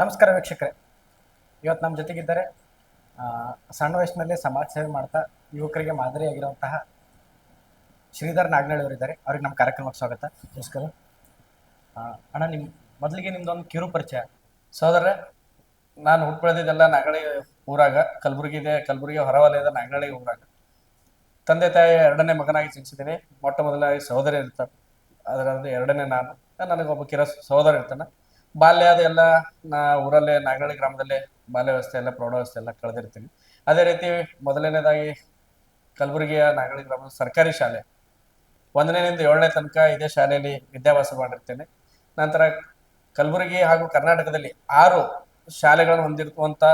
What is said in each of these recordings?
ನಮಸ್ಕಾರ ವೀಕ್ಷಕರೇ. ಇವತ್ತು ನಮ್ಮ ಜೊತೆಗಿದ್ದಾರೆ ಸಣ್ಣ ವಯಸ್ಸಿನಲ್ಲೇ ಸಮಾಜ ಸೇವೆ ಮಾಡ್ತಾ ಯುವಕರಿಗೆ ಮಾದರಿಯಾಗಿರುವಂತಹ ಶ್ರೀಧರ್ ನಾಗ್ನಳ್ಳಿ ಅವರಿದ್ದಾರೆ. ಅವ್ರಿಗೆ ನಮ್ಮ ಕಾರ್ಯಕ್ರಮಕ್ಕೆ ಸ್ವಾಗತ. ನಮಸ್ಕಾರ. ಅಣ್ಣ ನಿಮ್ಮ ಮೊದಲಿಗೆ ನಿಮ್ದೊಂದು ಕಿರು ಪರಿಚಯ. ಸೋದರ ನಾನು ಹುಟ್ಟು ಬೆಳೆದಿದ್ದೆಲ್ಲ ನಾಗಳಿ ಊರಾಗ ಕಲಬುರಗಿ ಇದೆ ಕಲಬುರಗಿ ಹೊರವಲಯದ ನಾಗಳಿ ಊರಾಗ. ತಂದೆ ತಾಯಿ ಎರಡನೇ ಮಗನಾಗಿ ಜನಿಸಿದ್ದೀನಿ. ಮೊಟ್ಟ ಮೊದಲಾಗಿ ಸಹೋದರಿ ಇರ್ತಾರೆ ಅದರಲ್ಲಿ ಎರಡನೇ ನಾನು. ನನಗೊಬ್ಬ ಕಿರ ಸಹೋದರ ಇರ್ತಾನೆ. ಬಾಲ್ಯ ಅದೆಲ್ಲ ನಾ ಊರಲ್ಲೇ ನಾಗಳಿ ಗ್ರಾಮದಲ್ಲೇ ಬಾಲ್ಯ ವ್ಯವಸ್ಥೆ ಎಲ್ಲ ಪ್ರೌಢವ್ಯವಸ್ಥೆ ಎಲ್ಲ ಕಳೆದಿರ್ತೀನಿ ಅದೇ ರೀತಿ ಮೊದಲನೇದಾಗಿ ಕಲಬುರಗಿಯ ನಾಗಳಿ ಗ್ರಾಮದ ಸರ್ಕಾರಿ ಶಾಲೆ. ಒಂದನೇನಿಂದ ಏಳನೇ ತನಕ ಇದೇ ಶಾಲೆಯಲ್ಲಿ ವಿದ್ಯಾಭ್ಯಾಸ ಮಾಡಿರ್ತೇನೆ. ನಂತರ ಕಲಬುರಗಿ ಹಾಗೂ ಕರ್ನಾಟಕದಲ್ಲಿ ಆರು ಶಾಲೆಗಳನ್ನು ಹೊಂದಿರುವಂಥ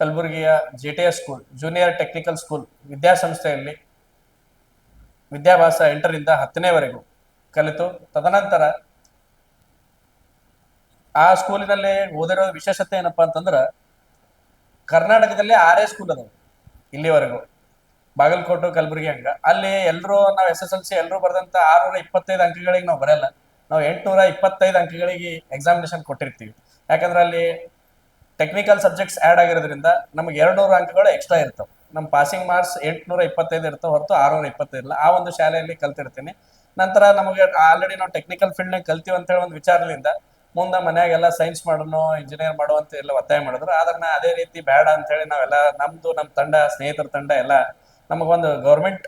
ಕಲಬುರಗಿಯ J T S school, junior technical school, ವಿದ್ಯಾಸಂಸ್ಥೆಯಲ್ಲಿ ವಿದ್ಯಾಭ್ಯಾಸ ಎಂಟರಿಂದ ಹತ್ತನೇವರೆಗೂ ಕಲಿತು, ತದನಂತರ ಆ ಸ್ಕೂಲಿನಲ್ಲಿ ಓದಿರೋ ವಿಶೇಷತೆ ಏನಪ್ಪಾ ಅಂತಂದ್ರ ಕರ್ನಾಟಕದಲ್ಲಿ ಆರೇ ಸ್ಕೂಲ್ ಅದಾವ ಇಲ್ಲಿವರೆಗೂ. ಬಾಗಲಕೋಟೆ, ಕಲಬುರಗಿ ಹಂಗ. ಅಲ್ಲಿ ಎಲ್ಲರೂ ನಾವು ಎಸ್ ಎಸ್ ಎಲ್ ಸಿ ಎಲ್ಲರೂ ಬರೆದಂತ ಆರ್ನೂರ ಇಪ್ಪತ್ತೈದು ಅಂಕಗಳಿಗೆ ನಾವು ಬರೆಯಲ್ಲ ನಾವು ಎಂಟುನೂರ ಇಪ್ಪತ್ತೈದು ಅಂಕಗಳಿಗೆ ಎಕ್ಸಾಮಿನೇಷನ್ ಕೊಟ್ಟಿರ್ತೀವಿ. ಯಾಕಂದ್ರೆ ಅಲ್ಲಿ ಟೆಕ್ನಿಕಲ್ ಸಬ್ಜೆಕ್ಟ್ಸ್ ಆ್ಯಡ್ ಆಗಿರೋದ್ರಿಂದ ನಮಗೆ ಎರಡ್ನೂರು ಅಂಕಗಳು ಎಕ್ಸ್ಟ್ರಾ ಇರ್ತವೆ. ನಮ್ಮ ಪಾಸಿಂಗ್ ಮಾರ್ಕ್ಸ್ ಎಂಟುನೂರ ಇಪ್ಪತ್ತೈದು ಇರ್ತವೆ ಹೊರತು ಆರುನೂರ ಇಪ್ಪತ್ತೈದು ಆ ಒಂದು ಶಾಲೆಯಲ್ಲಿ ಕಲ್ತಿರ್ತೀನಿ. ನಂತರ ನಮಗೆ ಆಲ್ರೆಡಿ ನಾವು ಟೆಕ್ನಿಕಲ್ ಫೀಲ್ಡ್ನಾಗ ಕಲ್ತೀವಿ ಅಂತ ಹೇಳಿ ಒಂದು ವಿಚಾರದಿಂದ ಮುಂದೆ ಮನ್ಯಾಗೆಲ್ಲ ಸೈನ್ಸ್ ಮಾಡೋನು ಇಂಜಿನಿಯರ್ ಮಾಡೋ ಅಂತ ಎಲ್ಲ ಒತ್ತಾಯ ಮಾಡಿದ್ರು. ಆದ್ರೆ ನಾ ಅದೇ ರೀತಿ ಬೇಡ ಅಂತ ಹೇಳಿ ನಾವೆಲ್ಲ ನಮ್ದು ನಮ್ಮ ತಂಡ, ಸ್ನೇಹಿತರ ತಂಡ ಎಲ್ಲ ನಮಗೊಂದು ಗೌರ್ಮೆಂಟ್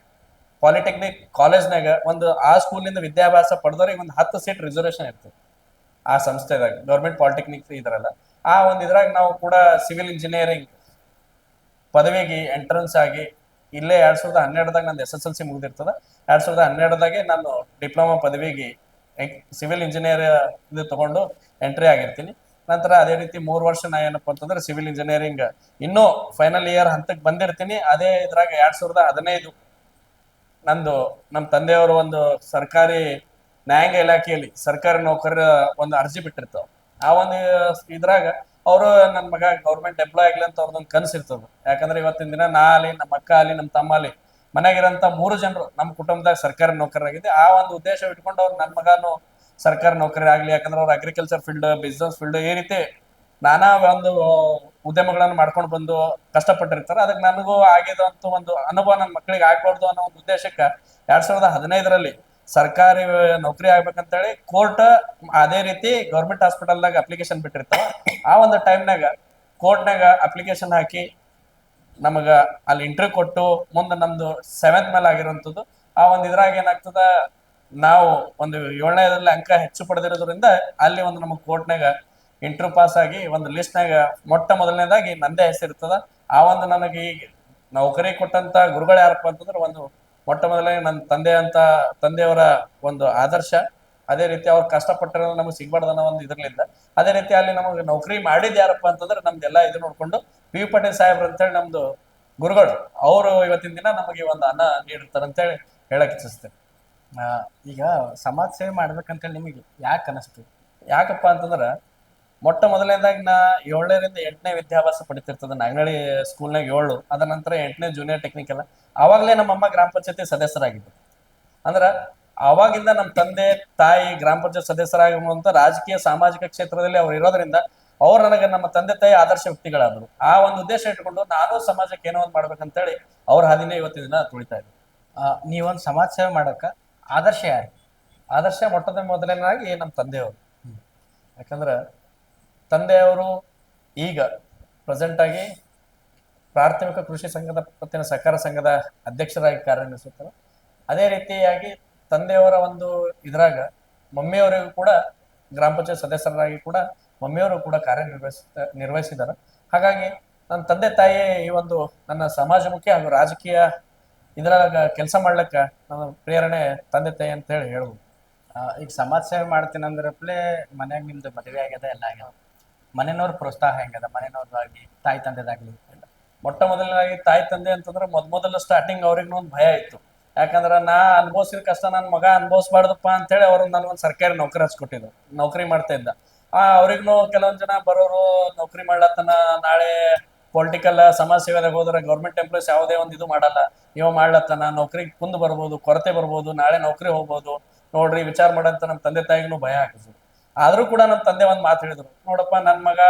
ಪಾಲಿಟೆಕ್ನಿಕ್ ಕಾಲೇಜ್ನಾಗ ಒಂದು ಆ ಸ್ಕೂಲಿಂದ ವಿದ್ಯಾಭ್ಯಾಸ ಪಡೆದವ್ರಿಗೆ ಒಂದು ಹತ್ತು ಸೀಟ್ ರಿಸರ್ವೇಷನ್ ಇರ್ತದೆ ಆ ಸಂಸ್ಥೆದಾಗ ಗೌರ್ಮೆಂಟ್ ಪಾಲಿಟೆಕ್ನಿಕ್ ಇದರಲ್ಲ. ಆ ಒಂದು ಇದ್ರಾಗ ನಾವು ಕೂಡ ಸಿವಿಲ್ ಇಂಜಿನಿಯರಿಂಗ್ ಪದವಿಗೆ ಎಂಟ್ರೆನ್ಸ್ ಆಗಿ ಇಲ್ಲೇ ಎರಡ್ ಸಾವಿರದ ಹನ್ನೆರಡದಾಗ ನಂದು ಎಸ್ ಎಸ್ ಎಲ್ ಸಿ ಮುಗಿದಿರ್ತದ. ಎರಡ್ ಸಾವಿರದ ಹನ್ನೆರಡದಾಗೆ ನಾನು ಡಿಪ್ಲೊಮಾ ಪದವಿಗೆ ಸಿವಿಲ್ ಇಂಜಿನಿಯರ್ ಇದು ತಗೊಂಡು ಎಂಟ್ರಿ ಆಗಿರ್ತೀನಿ. ನಂತರ ಅದೇ ರೀತಿ ಮೂರು ವರ್ಷ ನಾ ಏನಪ್ಪ ಅಂತಂದ್ರೆ ಸಿವಿಲ್ ಇಂಜಿನಿಯರಿಂಗ್ ಇನ್ನೂ ಫೈನಲ್ ಇಯರ್ ಹಂತಕ್ಕೆ ಬಂದಿರ್ತೀನಿ. ಅದೇ ಇದ್ರಾಗ ಎರಡ್ ಸಾವಿರದ ಹದಿನೈದು ನಂದು ನಮ್ಮ ತಂದೆಯವರು ಒಂದು ಸರ್ಕಾರಿ ನ್ಯಾಯಾಂಗ ಇಲಾಖೆಯಲ್ಲಿ ಸರ್ಕಾರಿ ನೌಕರರ ಒಂದು ಅರ್ಜಿ ಬಿಟ್ಟಿರ್ತಾವ ಆ ಒಂದು ಇದ್ರಾಗ ಅವರು ನನ್ನ ಮಗ ಗೌರ್ಮೆಂಟ್ ಎಂಪ್ಲಾಯ್ ಆಗ್ಲಿ ಅಂತ ಅವ್ರದ್ದೊಂದು ಕನಸು ಇರ್ತದ. ಯಾಕಂದ್ರೆ ಇವತ್ತಿನ ದಿನ ನಾ ಅಲ್ಲಿ ನಮ್ಮ ಅಕ್ಕ ಅಲ್ಲಿ ನಮ್ಮ ತಮ್ಮ ಅಲ್ಲಿ ಮನೆಯಾಗಿರೋಂಥ ಮೂರು ಜನರು ನಮ್ಮ ಕುಟುಂಬದಾಗ ಸರ್ಕಾರಿ ನೌಕರರಾಗಿದೆ. ಆ ಒಂದು ಉದ್ದೇಶ ಇಟ್ಕೊಂಡು ಅವ್ರು ನನ್ನ ಮಗನು ಸರ್ಕಾರಿ ನೌಕರಿ ಆಗಲಿ, ಯಾಕಂದ್ರೆ ಅವ್ರು ಅಗ್ರಿಕಲ್ಚರ್ ಫೀಲ್ಡ್ ಬಿಸ್ನೆಸ್ ಫೀಲ್ಡ್ ಈ ರೀತಿ ನಾನಾ ಒಂದು ಉದ್ಯಮಗಳನ್ನು ಮಾಡ್ಕೊಂಡು ಬಂದು ಕಷ್ಟಪಟ್ಟಿರ್ತಾರೆ. ಅದಕ್ಕೆ ನನಗೂ ಆಗಿದಂತ ಒಂದು ಅನುಭವ ನನ್ನ ಮಕ್ಕಳಿಗೆ ಆಗ್ಬಾರ್ದು ಅನ್ನೋ ಒಂದು ಉದ್ದೇಶಕ್ಕೆ ಎರಡ್ ಸಾವಿರದ ಹದಿನೈದರಲ್ಲಿ ಸರ್ಕಾರಿ ನೌಕರಿ ಆಗ್ಬೇಕಂತೇಳಿ ಕೋರ್ಟ್ ಅದೇ ರೀತಿ ಗೌರ್ಮೆಂಟ್ ಹಾಸ್ಪಿಟಲ್ದಾಗ ಅಪ್ಲಿಕೇಶನ್ ಬಿಟ್ಟಿರ್ತಾವ. ಆ ಒಂದು ಟೈಮ್ನಾಗ ಕೋರ್ಟ್ನಾಗ ಅಪ್ಲಿಕೇಶನ್ ಹಾಕಿ ನಮಗ ಅಲ್ಲಿ ಇಂಟರ್ವ್ಯೂ ಕೊಟ್ಟು ಮುಂದೆ ನಮ್ದು ಸೆವೆಂತ್ ಮೇಲೆ ಆಗಿರುವಂತದ್ದು ಆ ಒಂದು ಇದ್ರಾಗ ಏನಾಗ್ತದ, ನಾವು ಒಂದು ಏಳನೇದ್ರಲ್ಲಿ ಅಂಕ ಹೆಚ್ಚು ಪಡೆದಿರೋದ್ರಿಂದ ಅಲ್ಲಿ ಒಂದು ನಮ್ಮ ಕೋರ್ಟ್ನಾಗ ಇಂಟರ್ವ್ಯೂ ಪಾಸ್ ಆಗಿ ಒಂದು ಲಿಸ್ಟ್ನಾಗ ಮೊಟ್ಟ ಮೊದಲನೇದಾಗಿ ನಂದೇ ಹೆಸರಿರ್ತದ. ಆ ಒಂದು ನನಗೆ ಈಗ ನೌಕರಿ ಕೊಟ್ಟಂತ ಗುರುಗಳು ಯಾರಪ್ಪ ಅಂತಂದ್ರೆ ಒಂದು ಮೊಟ್ಟ ಮೊದಲನೇ ನನ್ನ ತಂದೆ ಅಂತ, ತಂದೆಯವರ ಒಂದು ಆದರ್ಶ. ಅದೇ ರೀತಿ ಅವ್ರು ಪಟ್ಟರೆ ನಮಗೆ ಸಿಗ್ಬಾರ್ದು ಅನ್ನೋ ಒಂದು ಇದ್ರಲಿಂದ ಅದೇ ರೀತಿ ಅಲ್ಲಿ ನಮಗೆ ನೌಕರಿ ಮಾಡಿದ್ ಯಾರಪ್ಪ ಅಂತಂದ್ರೆ ನಮ್ದೆಲ್ಲ ಇದು ನೋಡ್ಕೊಂಡು ಪಿ ಯು ಪಾಟೀಲ್ ಸಾಹೇಬ್ರು ಅಂತೇಳಿ ನಮ್ದು ಗುರುಗಳು ಅವರು ಇವತ್ತಿನ ದಿನ ನಮಗೆ ಒಂದು ಅನ್ನ ನೀಡಿರ್ತಾರೆ ಅಂತೇಳಿ ಹೇಳಕ್ ಇಚ್ಛಿಸ್ತೇನೆ. ಈಗ ಸಮಾಜ ಸೇವೆ ಮಾಡ್ಬೇಕಂತೇಳಿ ನಿಮಗೆ ಯಾಕೆ ಅನಿಸ್ತು? ಯಾಕಪ್ಪ ಅಂತಂದ್ರೆ ಮೊಟ್ಟ ಮೊದಲನೇದಾಗಿ ನಾ ಏಳನೇರಿಂದ ಎಂಟನೇ ವಿದ್ಯಾಭ್ಯಾಸ ಪಡಿತಿರ್ತದೆ ನಾಗನಹಳ್ಳಿ ಸ್ಕೂಲ್ನಾಗ ಏಳು ಅದ ನಂತರ ಎಂಟನೇ ಜೂನಿಯರ್ ಟೆಕ್ನಿಕಲ್ ಅವಾಗಲೇ ನಮ್ಮಮ್ಮ ಗ್ರಾಮ ಪಂಚಾಯತಿ ಸದಸ್ಯರಾಗಿದ್ದರು. ಅಂದ್ರ ಅವಾಗಿಂದ ನಮ್ಮ ತಂದೆ, ತಾಯಿ, ಗ್ರಾಮ ಪಂಚಾಯತ್ ಸದಸ್ಯರಾಗಿರುವಂತ ರಾಜಕೀಯ ಸಾಮಾಜಿಕ ಕ್ಷೇತ್ರದಲ್ಲಿ ಅವ್ರು ಇರೋದ್ರಿಂದ ಅವ್ರು ನನಗೆ ನಮ್ಮ ತಂದೆ, ತಾಯಿ ಆದರ್ಶ ವ್ಯಕ್ತಿಗಳಾದ್ರು. ಆ ಒಂದು ಉದ್ದೇಶ ಇಟ್ಕೊಂಡು ನಾನು ಸಮಾಜಕ್ಕೆ ಏನೋ ಒಂದು ಮಾಡ್ಬೇಕಂತೇಳಿ ಅವ್ರ ಹಾದಿನೇ ಇವತ್ತಿನ ದಿನ ತುಳಿತಾ ಇದ್ರು ನೀವೊಂದು ಸಮಾಜ ಸೇವೆ ಮಾಡಕ್ಕ ಆದರ್ಶ ಯಾರು? ಆದರ್ಶ ಮೊಟ್ಟದ ಮೊದಲನೇದಾಗಿ ನಮ್ಮ ತಂದೆಯವರು. ಯಾಕಂದ್ರೆ ತಂದೆಯವರು ಈಗ ಪ್ರೆಸೆಂಟ್ ಆಗಿ ಪ್ರಾಥಮಿಕ ಕೃಷಿ ಸಂಘದ ಪತ್ತಿನ ಸಹಕಾರ ಸಂಘದ ಅಧ್ಯಕ್ಷರಾಗಿ ಕಾರ್ಯನಿರ್ವಹಿಸುತ್ತಾರೆ. ಅದೇ ರೀತಿಯಾಗಿ ತಂದೆಯವರ ಒಂದು ಇದ್ರಾಗ ಮಮ್ಮಿಯವರಿಗೂ ಕೂಡ ಗ್ರಾಮ ಪಂಚಾಯತ್ ಸದಸ್ಯರಾಗಿ ಕೂಡ ಮಮ್ಮಿಯವರು ಕೂಡ ಕಾರ್ಯನಿರ್ವಹಿಸ ನಿರ್ವಹಿಸಿದ್ದಾರೆ. ಹಾಗಾಗಿ ನನ್ನ ತಂದೆ ತಾಯಿ ಈ ಒಂದು ನನ್ನ ಸಮಾಜಮುಖಿ ಹಾಗೂ ರಾಜಕೀಯ ಇದ್ರಾಗ ಕೆಲಸ ಮಾಡ್ಲಿಕ್ಕ ನನ್ನ ಪ್ರೇರಣೆ ತಂದೆ ತಾಯಿ ಅಂತ ಹೇಳಿ ಹೇಳ್ಬೋದು. ಈಗ ಸಮಾಜ ಸೇವೆ ಮಾಡ್ತೀನಿ ಅಂದ್ರಪ್ಲೆ ಮನ್ಯಾಗ ನಿಮ್ದು ಮದುವೆ ಆಗ್ಯದ, ಎಲ್ಲ ಆಗ್ಯದ? ಮನೆಯವ್ರ ಪ್ರೋತ್ಸಾಹ ಹೆಂಗದ? ಮನೆಯವ್ರದಾಗ್ಲಿ ತಾಯಿ ತಂದೆದಾಗ್ಲಿ? ಮೊಟ್ಟ ಮೊದಲಾಗಿ ತಾಯಿ ತಂದೆ ಅಂತಂದ್ರೆ ಮೊದ್ ಮೊದಲು ಸ್ಟಾರ್ಟಿಂಗ್ ಅವ್ರಿಗೂ ಒಂದು ಭಯ ಇತ್ತು. ಯಾಕಂದ್ರೆ ನಾ ಅನುಭವಿಸಿದ ಕಷ್ಟ ನನ್ನ ಮಗ ಅನುಭವಿಸ್ಬಾರ್ದಪ್ಪ ಅಂತೇಳಿ ಅವ್ರು ನನಗೊಂದು ಸರ್ಕಾರಿ ನೌಕರಿ ಹಚ್ಕೊಟ್ಟಿದ್ರು, ನೌಕರಿ ಮಾಡ್ತಾ ಇದ್ದ. ಆ ಅವ್ರಿಗೂ ಕೆಲವೊಂದ್ ಜನ ಬರೋರು ನೌಕರಿ ಮಾಡ್ಲತ್ತನ, ನಾಳೆ ಪೊಲಿಟಿಕಲ್ ಸಮಾಜ ಸೇವೆದಾಗ ಹೋದ್ರೆ ಗೌರ್ಮೆಂಟ್ ಎಂಪ್ಲಾಯ್ಸ್ ಯಾವುದೇ ಒಂದು ಇದು ಮಾಡಲ್ಲ. ನೀವು ಮಾಡ್ಲತ್ತನ, ನೌಕರಿ ಕುಂದು ಬರ್ಬೋದು, ಕೊರತೆ ಬರ್ಬೋದು, ನಾಳೆ ನೌಕರಿ ಹೋಗ್ಬೋದು. ನೋಡ್ರಿ, ವಿಚಾರ ಮಾಡಂತ ನಮ್ಮ ತಂದೆ ತಾಯಿಗೂ ಭಯ ಹಾಕಿದ್ರು. ಆದ್ರೂ ಕೂಡ ನಮ್ಮ ತಂದೆ ಒಂದ್ ಮಾತು ಹೇಳಿದ್ರು, ನೋಡಪ್ಪ ನನ್ ಮಗ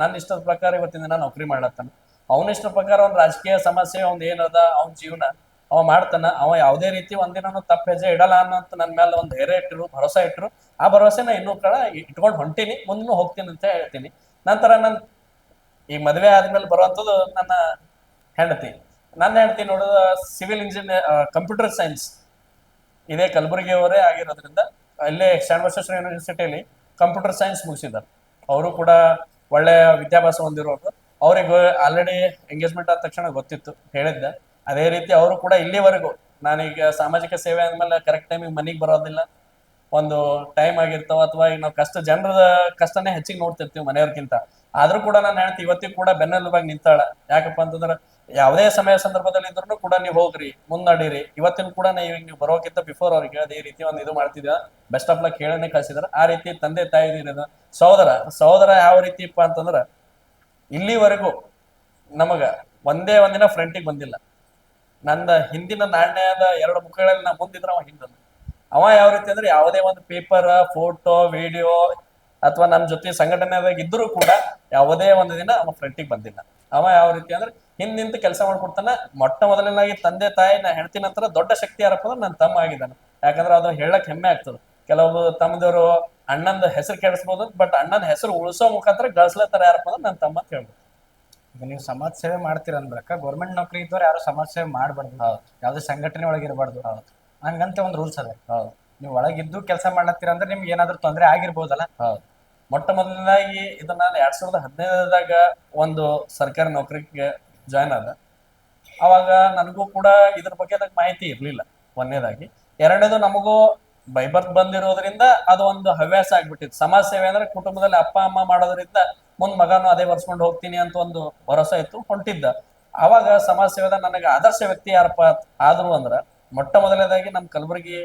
ನನ್ನ ಇಷ್ಟದ ಪ್ರಕಾರ ಇವತ್ತಿನ ದಿನ ನೌಕರಿ ಮಾಡ್ಲತ್ತಾನ. ಅವನ ಇಷ್ಟದ ಪ್ರಕಾರ ಒಂದ್ ರಾಜಕೀಯ ಸಮಸ್ಯೆ ಅವ್ನ ಏನದ ಅವ್ನ ಜೀವನ. ಅವ ಮಾಡ್ತಾನ, ಅವ ಯಾವುದೇ ರೀತಿ ಒಂದಿನ ತಪ್ಪ ಹೆಜ್ಜೆ ಇಡಲ್ಲ ಅನ್ನೋಂತ ನನ್ನ ಮೇಲೆ ಒಂದು ಧೈರ್ಯ ಇಟ್ಟರು ಭರೋಸಾ ಇಟ್ಟರು ಆ ಭರವಸೆನ ಇನ್ನೂ ಕಳ ಇಟ್ಕೊಂಡು ಹೊಂಟೀನಿ ಮುಂದೂ ಹೋಗ್ತೀನಿ ಅಂತ ಹೇಳ್ತೀನಿ. ನಂತರ ನನ್ ಈ ಮದುವೆ ಆದ್ಮೇಲೆ ಬರುವಂಥದ್ದು ನನ್ನ ಹೆಂಡತಿ. ನನ್ನ ಹೆಂಡತಿ ನೋಡೋದು ಸಿವಿಲ್ ಇಂಜಿನಿಯರ್ ಕಂಪ್ಯೂಟರ್ ಸೈನ್ಸ್. ಇದೇ ಕಲಬುರಗಿ ಅವರೇ ಆಗಿರೋದ್ರಿಂದ ಅಲ್ಲೇ ಶರಣ ಬಸವೇಶ್ವರ ಯೂನಿವರ್ಸಿಟಿಯಲ್ಲಿ ಕಂಪ್ಯೂಟರ್ ಸೈನ್ಸ್ ಮುಗಿಸಿದ್ದಾರೆ. ಅವರು ಕೂಡ ಒಳ್ಳೆಯ ವಿದ್ಯಾಭ್ಯಾಸ ಹೊಂದಿರೋರು. ಅವ್ರಿಗೆ ಆಲ್ರೆಡಿ ಎಂಗೇಜ್ಮೆಂಟ್ ಆದ ತಕ್ಷಣ ಗೊತ್ತಿತ್ತು, ಹೇಳಿದ್ದೆ. ಅದೇ ರೀತಿ ಅವರು ಕೂಡ ಇಲ್ಲಿವರೆಗೂ ನಾನೀಗ ಸಾಮಾಜಿಕ ಸೇವೆ ಅಂದಮೇಲೆ ಕರೆಕ್ಟ್ ಟೈಮಿಗೆ ಮನೆಗೆ ಬರೋದಿಲ್ಲ. ಒಂದು ಟೈಮ್ ಆಗಿರ್ತಾವ ಅಥವಾ ಈಗ ನಾವು ಕಷ್ಟ ಜನರ ಕಷ್ಟನೇ ಹೆಚ್ಚಿಗೆ ನೋಡ್ತಿರ್ತೀವಿ ಮನೆಯವ್ರಕ್ಕಿಂತ ಆದ್ರೂ ಕೂಡ ನಾನು ಹೇಳ್ತೀನಿ, ಇವತ್ತಿಗೂ ಕೂಡ ಬೆನ್ನೆಲುಬಾಗಿ ನಿಂತಾಳ. ಯಾಕಪ್ಪ ಅಂತಂದ್ರೆ ಯಾವುದೇ ಸಮಯ ಸಂದರ್ಭದಲ್ಲಿ ಇದ್ರೂ ಕೂಡ ನೀವು ಹೋಗ್ರಿ ಮುನ್ನಡೀರಿ ಇವತ್ತಿನ ಕೂಡ ನೀವು ನೀವು ಬರೋಕ್ಕಿಂತ ಬಿಫೋರ್ ಅವ್ರಿಗೆ ಅದೇ ರೀತಿ ಒಂದು ಇದು ಮಾಡ್ತಿದ್ದ ಬೆಸ್ಟ್ ಆಫ್ ಲಕ್ ಹೇಳನೆ ಕಳ್ಸಿದಾರೆ. ಆ ರೀತಿ ತಂದೆ ತಾಯಿ ಇರೋದು ಸಹೋದರ ಸಹೋದರ ಯಾವ ರೀತಿಪ್ಪ ಅಂತಂದ್ರ ಇಲ್ಲಿವರೆಗೂ ನಮಗ ಒಂದೇ ಒಂದಿನ ಫ್ರಂಟಿಗೆ ಬಂದಿಲ್ಲ. ನಂದ ಹಿಂದಿನ ನಾಣ್ಯದ ಎರಡು ಮುಖಗಳಲ್ಲಿ ನಾ ಮುಂದಿದ್ರ ಅವ ಹಿಂದನು. ಅವ ಯಾವ ರೀತಿ ಅಂದ್ರೆ ಯಾವುದೇ ಒಂದು ಪೇಪರ್ ಫೋಟೋ ವಿಡಿಯೋ ಅಥವಾ ನಮ್ಮ ಜೊತೆ ಸಂಘಟನೆದಾಗ ಇದ್ರೂ ಕೂಡ ಯಾವುದೇ ಒಂದು ದಿನ ಅವ ಫ್ರಂಟಿಗೆ ಬಂದಿಲ್ಲ. ಅವ ಯಾವ ರೀತಿ ಅಂದ್ರೆ ಹಿಂದ್ ನಿಂತು ಕೆಲಸ ಮಾಡ್ಕೊಡ್ತಾನ. ಮೊಟ್ಟ ಮೊದಲನಾಗಿ ತಂದೆ, ತಾಯಿ, ನಾ ಹೆಣ್ತಿನ ನಂತರ ದೊಡ್ಡ ಶಕ್ತಿ ಯಾರಪ್ಪ ಅಂದ್ರೆ ನನ್ನ ತಮ್ಮ ಆಗಿದ್ದಾನೆ. ಯಾಕಂದ್ರೆ ಅದು ಹೇಳಕ್ ಹೆಮ್ಮೆ ಆಗ್ತದೆ. ಕೆಲವು ತಮ್ಮದವರು ಅಣ್ಣಂದ ಹೆಸರು ಕೆಡಿಸ್ಬೋದು ಬಟ್ ಅಣ್ಣನ ಹೆಸರು ಉಳಿಸೋ ಮುಖಾಂತರ ಗಳಿಸ್ಲತ್ತಾರ ಯಾರಪ್ಪ ಅಂದ್ರೆ ನನ್ನ ತಮ್ಮ ಅಂತ ಹೇಳ್ಬೋದು. ನೀವು ಸಮಾಜ ಸೇವೆ ಮಾಡ್ತೀರ ಅಂದ್ರಕ್ಕ ಗೌರ್ಮೆಂಟ್ ನೌಕರಿ ಇದ್ದವ್ರು ಯಾರು ಸಮಾಜ ಸೇವೆ ಮಾಡಬಾರ್ದು. ಯಾವುದೇ ಸಂಘಟನೆ ಒಳಗೆ ಇರಬಾರ್ದು ಹಂಗಂತ ಒಂದು ರೂಲ್ಸ್ ಅದ ನೀವು ಒಳಗಿದ್ದು ಕೆಲಸ ಮಾಡ್ಲತ್ತೀರ ಅಂದ್ರೆ ನಿಮ್ಗೆ ಏನಾದ್ರೂ ತೊಂದರೆ ಆಗಿರ್ಬೋದಲ್ಲ? ಮೊಟ್ಟ ಮೊದಲನೇದಾಗಿ ಇದನ್ನ ನಾನು ಎರಡ್ ಸಾವಿರದ ಹದಿನೈದಾಗ ಒಂದು ಸರ್ಕಾರಿ ನೌಕರಿಗೆ ಜಾಯ್ನ್ ಆದ. ಅವಾಗ ನನಗೂ ಕೂಡ ಇದ್ರ ಬಗ್ಗೆ ಅದಕ್ಕೆ ಮಾಹಿತಿ ಇರ್ಲಿಲ್ಲ ಒಂದನೇದಾಗಿ ಎರಡನೇದು ನಮಗೂ ಬೈಬರ್ತ್ ಬಂದಿರೋದ್ರಿಂದ ಅದು ಒಂದು ಹವ್ಯಾಸ ಆಗ್ಬಿಟ್ಟಿತ್ತು. ಸಮಾಜ ಸೇವೆ ಅಂದ್ರೆ ಕುಟುಂಬದಲ್ಲಿ ಅಪ್ಪ, ಅಮ್ಮ ಮಾಡೋದ್ರಿಂದ ಮುಂದ್ ಮಗನು ಅದೇ ಬರ್ಸ್ಕೊಂಡು ಹೋಗ್ತೀನಿ ಅಂತ ಒಂದು ಭರೋಸಾ ಇತ್ತು, ಹೊಂಟಿದ್ದ. ಅವಾಗ ಸಮಾಜ ಸೇವೆದ ನನಗೆ ಆದರ್ಶ ವ್ಯಕ್ತಿ ಯಾರಪ್ಪ ಆದ್ರು ಅಂದ್ರ, ಮೊಟ್ಟ ಮೊದಲನೇದಾಗಿ ನಮ್ಮ ಕಲಬುರಗಿ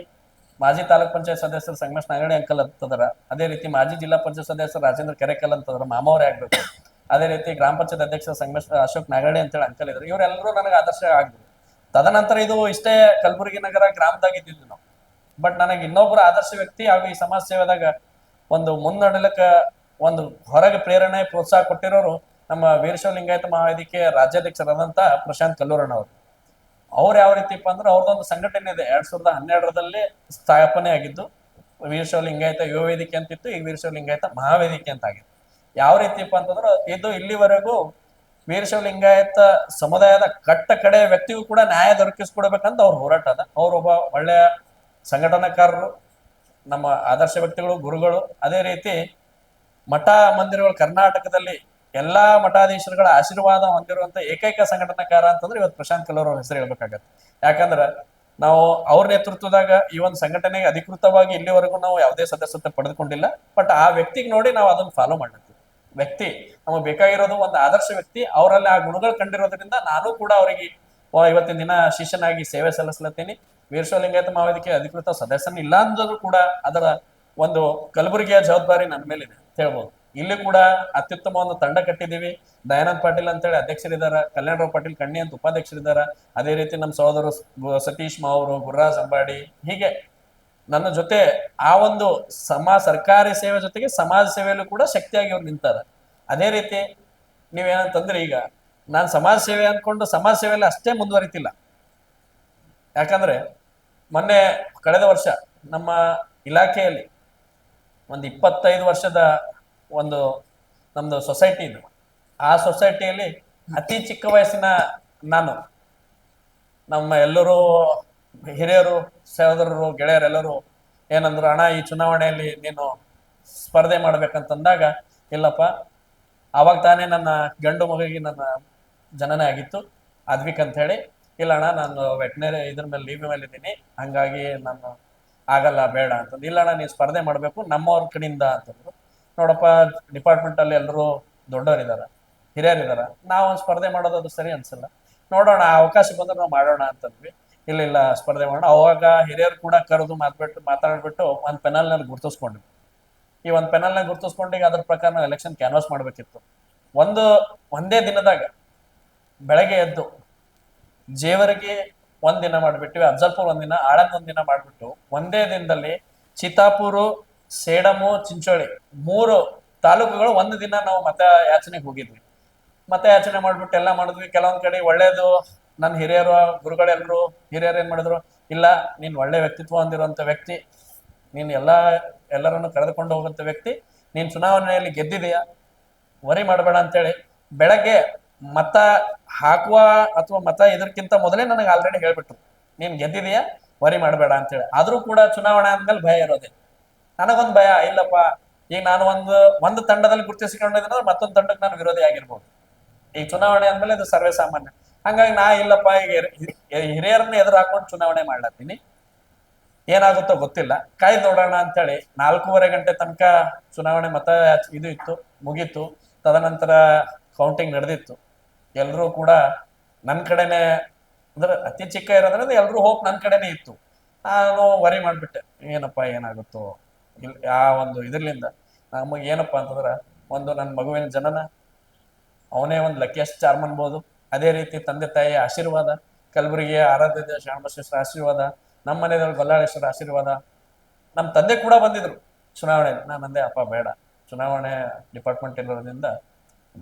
ಮಾಜಿ ತಾಲೂಕ್ ಪಂಚಾಯತ್ ಸದಸ್ಯರು ಸಂಗಮೇಶ್ ನಾಗಡಿ ಅಂಕಲ್ ಅಂತದ್ರ, ಅದೇ ರೀತಿ ಮಾಜಿ ಜಿಲ್ಲಾ ಪಂಚಾಯತ್ ಸದಸ್ಯರು ರಾಜೇಂದ್ರ ಕೆರೆಕಲ್ ಅಂತದ್ರ ಮಾಮವ್ರೆ ಆಗ್ಬೇಕು. ಅದೇ ರೀತಿ ಗ್ರಾಮ ಪಂಚಾಯತ್ ಅಧ್ಯಕ್ಷ ಸಂಗಮೇಶ್, ಅಶೋಕ್ ನಾಗಡಿ ಅಂತೇಳಿ ಅಂಕಲ್ ಇದ್ರು. ಇವರೆಲ್ಲರೂ ನನಗೆ ಆದರ್ಶ ಆಗಿದ್ರು ತದನಂತರ ಇದು ಇಷ್ಟೇ ಕಲಬುರಗಿ ನಗರ ಗ್ರಾಮದಾಗ ಇದ್ದಿದ್ದು ನಾವು. ಬಟ್ ನನಗೆ ಇನ್ನೊಬ್ಬರು ಆದರ್ಶ ವ್ಯಕ್ತಿ ಹಾಗೂ ಈ ಸಮಾಜ ಸೇವೆದಾಗ ಒಂದು ಮುನ್ನಡೆಲಕ್ಕ ಒಂದು ಹೊರಗೆ ಪ್ರೇರಣೆ ಪ್ರೋತ್ಸಾಹ ಕೊಟ್ಟಿರೋರು ನಮ್ಮ ವೀರಶೈವ ಲಿಂಗಾಯತ ಮಹಾವೇದಿಕೆ ರಾಜ್ಯಾಧ್ಯಕ್ಷರಾದಂತ ಪ್ರಶಾಂತ್ ಕಲ್ಲೂರಣ್ಣ ಅವರು ಅವ್ರು ಯಾವ ರೀತಿಪ್ಪ ಅಂದ್ರೆ ಅವ್ರದ್ದೊಂದು ಸಂಘಟನೆ ಇದೆ. ಎರಡ್ ಸಾವಿರದ ಹನ್ನೆರಡರಲ್ಲಿ ಸ್ಥಾಪನೆ ಆಗಿದ್ದು ವೀರಶೈವ ಲಿಂಗಾಯತ ಯುವ ವೇದಿಕೆ ಅಂತಿತ್ತು, ಈಗ ವೀರಶೈವ ಲಿಂಗಾಯತ ಮಹಾವೇದಿಕೆ ಅಂತ ಆಗಿತ್ತು ಯಾವ ರೀತಿಪ್ಪ ಅಂತಂದ್ರೆ ಇದು ಇಲ್ಲಿವರೆಗೂ ವೀರಶೈವ ಲಿಂಗಾಯತ ಸಮುದಾಯದ ಕಟ್ಟ ಕಡೆ ವ್ಯಕ್ತಿಗೂ ಕೂಡ ನ್ಯಾಯ ದೊರಕಿಸ್ಕೊಡ್ಬೇಕಂತ ಅವ್ರ ಹೋರಾಟ ಅದ. ಅವ್ರೊಬ್ಬ ಒಳ್ಳೆಯ ಸಂಘಟನಾಕಾರರು, ನಮ್ಮ ಆದರ್ಶ ವ್ಯಕ್ತಿಗಳು, ಗುರುಗಳು, ಅದೇ ರೀತಿ ಮಠ ಮಂದಿರಗಳು ಕರ್ನಾಟಕದಲ್ಲಿ ಎಲ್ಲಾ ಮಠಾಧೀಶರುಗಳ ಆಶೀರ್ವಾದ ಹೊಂದಿರುವಂತ ಏಕೈಕ ಸಂಘಟನಾಕಾರ ಅಂತಂದ್ರೆ ಇವತ್ತು ಪ್ರಶಾಂತ್ ಕಲ್ಲೂರ್ ಅವ್ರ ಹೆಸರು ಹೇಳ್ಬೇಕಾಗತ್ತೆ. ಯಾಕಂದ್ರ ನಾವು ಅವ್ರ ನೇತೃತ್ವದಾಗ ಈ ಒಂದು ಸಂಘಟನೆಗೆ ಅಧಿಕೃತವಾಗಿ ಇಲ್ಲಿವರೆಗೂ ನಾವು ಯಾವುದೇ ಸದಸ್ಯತೆ ಪಡೆದುಕೊಂಡಿಲ್ಲ. ಬಟ್ ಆ ವ್ಯಕ್ತಿಗೆ ನೋಡಿ ನಾವು ಅದನ್ನ ಫಾಲೋ ಮಾಡ್ತೀವಿ ವ್ಯಕ್ತಿ, ನಮಗೆ ಬೇಕಾಗಿರೋದು ಒಂದು ಆದರ್ಶ ವ್ಯಕ್ತಿ, ಅವರಲ್ಲಿ ಆ ಗುಣಗಳು ಕಂಡಿರೋದ್ರಿಂದ ನಾನು ಕೂಡ ಅವರಿಗೆ ಇವತ್ತಿನ ದಿನ ಶಿಷ್ಯನಾಗಿ ಸೇವೆ ಸಲ್ಲಿಸ್ಲತ್ತೀನಿ. ವೀರಶೈವ ಲಿಂಗಾಯತ ಮಹಾವೇದಿಕೆ ಅಧಿಕೃತ ಸದಸ್ಯನ ಇಲ್ಲ ಅಂದ್ರೂ ಕೂಡ ಅದರ ಒಂದು ಕಲಬುರಗಿಯ ಜವಾಬ್ದಾರಿ ನನ್ನ ಮೇಲಿದೆ ಅಂತ ಹೇಳ್ಬೋದು. ಇಲ್ಲಿ ಕೂಡ ಅತ್ಯುತ್ತಮ ಒಂದು ತಂಡ ಕಟ್ಟಿದ್ದೀವಿ. ದಯಾನಂದ್ ಪಾಟೀಲ್ ಅಂತೇಳಿ ಅಧ್ಯಕ್ಷರಿದ್ದಾರೆ. ಕಲ್ಯಾಣರಾವ್ ಪಾಟೀಲ್ ಕಣ್ಣಿ ಅಂತ ಉಪಾಧ್ಯಕ್ಷರಿದ್ದಾರೆ. ಅದೇ ರೀತಿ ನಮ್ಮ ಸಹೋದರ ಸತೀಶ್ ಮಾವರು, ಗುರ್ರಾಜ್ ಅಂಬಾಡಿ, ಹೀಗೆ ನನ್ನ ಜೊತೆ ಆ ಒಂದು ಸಮ, ಸರ್ಕಾರಿ ಸೇವೆ ಜೊತೆಗೆ ಸಮಾಜ ಸೇವೆಯಲ್ಲೂ ಕೂಡ ಶಕ್ತಿಯಾಗಿ ಅವ್ರು ನಿಂತಾರೆ. ಅದೇ ರೀತಿ ನೀವೇನಂತಂದ್ರೆ ಈಗ, ನಾನು ಸಮಾಜ ಸೇವೆ ಅಂದ್ಕೊಂಡು ಸಮಾಜ ಸೇವೆಯಲ್ಲಿ ಅಷ್ಟೇ ಮುಂದುವರಿತಿಲ್ಲ. ಯಾಕಂದ್ರೆ ಮೊನ್ನೆ ಕಳೆದ ವರ್ಷ ನಮ್ಮ ಇಲಾಖೆಯಲ್ಲಿ ಒಂದು ಇಪ್ಪತ್ತೈದು ವರ್ಷದ ಒಂದು ನಮ್ದು ಸೊಸೈಟಿ ಇದು. ಆ ಸೊಸೈಟಿಯಲ್ಲಿ ಅತಿ ಚಿಕ್ಕ ವಯಸ್ಸಿನ ನಾನು. ನಮ್ಮ ಎಲ್ಲರೂ ಹಿರಿಯರು, ಸಹೋದರರು, ಗೆಳೆಯರೆಲ್ಲರೂ ಏನಂದ್ರು, ಅಣ್ಣ, ಈ ಚುನಾವಣೆಯಲ್ಲಿ ನೀನು ಸ್ಪರ್ಧೆ ಮಾಡ್ಬೇಕಂತಂದಾಗ ಇಲ್ಲಪ್ಪ, ಅವಾಗ ತಾನೇ ನನ್ನ ಗಂಡು ಮಗುವಿಗೆ ನನ್ನ ಜನನ ಆಗಿತ್ತು. ಅದ್ವಿಕ್ ಅಂತ ಹೇಳಿ, ಇಲ್ಲ ಅಣ್ಣ, ನಾನು ವೆಟ್ನರಿ ಇದ್ರ ಮೇಲೆ ಲೀವ್ ಮೇಲೆ ಇದ್ದೀನಿ ಹಂಗಾಗಿ ನಾನು ಆಗಲ್ಲ, ಬೇಡ ಅಂತಂದು ಇಲ್ಲ ನೀವು ಸ್ಪರ್ಧೆ ಮಾಡಬೇಕು, ನಮ್ಮವ್ರ ಕಡೆಯಿಂದ ಅಂತಂದ್ರು ನೋಡಪ್ಪ ಡಿಪಾರ್ಟ್ಮೆಂಟ್ ಅಲ್ಲಿ ಎಲ್ಲರೂ ದೊಡ್ಡವರಿದ್ದಾರೆ ಹಿರಿಯರಿದಾರ. ನಾವು ಸ್ಪರ್ಧೆ ಮಾಡೋದು ಅದು ಸರಿ ಅನ್ಸಲ್ಲ. ನೋಡೋಣ, ಆ ಅವಕಾಶ ಬಂದ್ರೆ ನಾವು ಮಾಡೋಣ ಅಂತಂದ್ವಿ ಇಲ್ಲ ಇಲ್ಲ, ಸ್ಪರ್ಧೆ ಮಾಡೋಣ. ಅವಾಗ ಹಿರಿಯರು ಕೂಡ ಕರೆದು ಮಾತ್ಬಿಟ್ಟು, ಮಾತಾಡ್ಬಿಟ್ಟು ಒಂದು ಪೆನಲ್ನಲ್ಲಿ ಗುರ್ತಿಸ್ಕೊಂಡ್ವಿ. ಈ ಒಂದು ಪೆನಲ್ನ ಗುರ್ತಿಸ್ಕೊಂಡು ಈಗ ಅದ್ರ ಪ್ರಕಾರ ನಾವು ಎಲೆಕ್ಷನ್ ಕ್ಯಾನ್ವಾಸ್ ಮಾಡ್ಬೇಕಿತ್ತು. ಒಂದು, ಒಂದೇ ದಿನದಾಗ ಬೆಳಗ್ಗೆ ಎದ್ದು, ಜೇವರಿಗೆ ಒಂದ್ ದಿನ ಮಾಡ್ಬಿಟ್ವಿ ಅಫ್ಜಲ್ಪುರ್ ಒಂದಿನ ಆಳಂದ್ ಒಂದಿನ ಮಾಡ್ಬಿಟ್ಟು, ಒಂದೇ ದಿನದಲ್ಲಿ ಚಿತಾಪುರು ಸೇಡಮು, ಚಿಂಚೋಳಿ ಮೂರು ತಾಲೂಕುಗಳು ಒಂದು ದಿನ ನಾವು ಮತ ಯಾಚನೆಗೆ ಹೋಗಿದ್ವಿ. ಮತ ಯಾಚನೆ ಮಾಡಿಬಿಟ್ಟು ಎಲ್ಲ ಮಾಡಿದ್ವಿ. ಕೆಲವೊಂದ್ ಕಡೆ ಒಳ್ಳೇದು ನನ್ನ ಹಿರಿಯರು ಗುರುಗಳೆಲ್ಲರೂ ಹಿರಿಯರು ಏನ್ ಮಾಡಿದ್ರು, ಇಲ್ಲ, ನೀನ್ ಒಳ್ಳೆ ವ್ಯಕ್ತಿತ್ವ ಹೊಂದಿರುವಂತ ವ್ಯಕ್ತಿ, ನೀನ್ ಎಲ್ಲಾ, ಎಲ್ಲರನ್ನು ಕರೆದುಕೊಂಡು ಹೋಗುವಂತ ವ್ಯಕ್ತಿ, ನೀನ್ ಚುನಾವಣೆಯಲ್ಲಿ ಗೆದ್ದಿದೆಯಾ, ವರಿ ಮಾಡಬೇಡ ಅಂತೇಳಿ ಬೆಳಗ್ಗೆ ಮತ ಹಾಕುವ ಅಥವಾ ಮತ ಇದಕ್ಕಿಂತ ಮೊದಲೇ ನನಗೆ ಆಲ್ರೆಡಿ ಹೇಳ್ಬಿಟ್ರು. ನೀನ್ ಗೆದ್ದಿದೀಯಾ? ವರಿ ಮಾಡಬೇಡ ಅಂತೇಳಿ. ಆದ್ರೂ ಕೂಡ ಚುನಾವಣೆ ಅಂದ್ಮೇಲೆ ಭಯ ಇರೋದೆ. ನನಗೊಂದು ಭಯ, ಇಲ್ಲಪ್ಪ. ಈಗ ನಾನು ಒಂದು ಒಂದು ತಂಡದಲ್ಲಿ ಗುರುತಿಸಿಕೊಂಡಿದ್ರೆ ಮತ್ತೊಂದು ತಂಡಕ್ಕೆ ನಾನು ವಿರೋಧಿ ಆಗಿರ್ಬೋದು. ಈ ಚುನಾವಣೆ ಅಂದ್ಮೇಲೆ ಇದು ಸರ್ವೇ ಸಾಮಾನ್ಯ ಹಂಗಾಗಿ ನಾ ಇಲ್ಲಪ್ಪ, ಈಗ ಹಿರಿ- ಹಿರಿಯರನ್ನ ಎದುರು ಹಾಕೊಂಡು ಚುನಾವಣೆ ಮಾಡ್ಲತ್ತೀನಿ. ಏನಾಗುತ್ತೋ ಗೊತ್ತಿಲ್ಲ. ಕಾಯ್ದು ನೋಡೋಣ ಅಂತೇಳಿ ನಾಲ್ಕೂವರೆ ಗಂಟೆ ತನಕ ಚುನಾವಣೆ ಮತ ಇದು ಇತ್ತು, ಮುಗೀತು. ತದನಂತರ ಕೌಂಟಿಂಗ್ ನಡೆದಿತ್ತು. ಎಲ್ಲರೂ ಕೂಡ ನನ್ನ ಕಡೆನೆ ಅಂದ್ರೆ ಅತಿ ಚಿಕ್ಕ ಇರೋದ್ರಿಂದ ಎಲ್ಲರೂ ಹೋಪ್ ನನ್ನ ಕಡೆನೆ ಇತ್ತು. ನಾನು ವರಿ ಮಾಡ್ಬಿಟ್ಟೆ, ಏನಪ್ಪ, ಏನಾಗುತ್ತೋ? ಇಲ್, ಆ ಒಂದು ಇದರ್ಲಿಂದ ನಮಗೆ ಏನಪ್ಪಾ ಅಂತಂದ್ರ ಒಂದು ನನ್ನ ಮಗುವಿನ ಜನನ, ಅವನೇ ಒಂದು ಲಕ್ಕಿಯಸ್ಟ್ ಚಾರ್ಮ್ ಅನ್ಬೋದು. ಅದೇ ರೀತಿ ತಂದೆ ತಾಯಿಯ ಆಶೀರ್ವಾದ, ಕಲಬುರಗಿಯ ಆರಾಧ್ಯ ದೇವ ಶ್ರೀ ಆಶೀರ್ವಾದ, ನಮ್ಮ ಮನೆಯವ್ರ ಗೊಲ್ಲಾಳೇಶ್ವರ ಆಶೀರ್ವಾದ. ನಮ್ಮ ತಂದೆ ಕೂಡ ಬಂದಿದ್ರು. ಚುನಾವಣೆ ನಾನು ಅಂದೆ ಅಪ್ಪ ಬೇಡ. ಚುನಾವಣೆ ಡಿಪಾರ್ಟ್ಮೆಂಟ್ ಇರೋದ್ರಿಂದ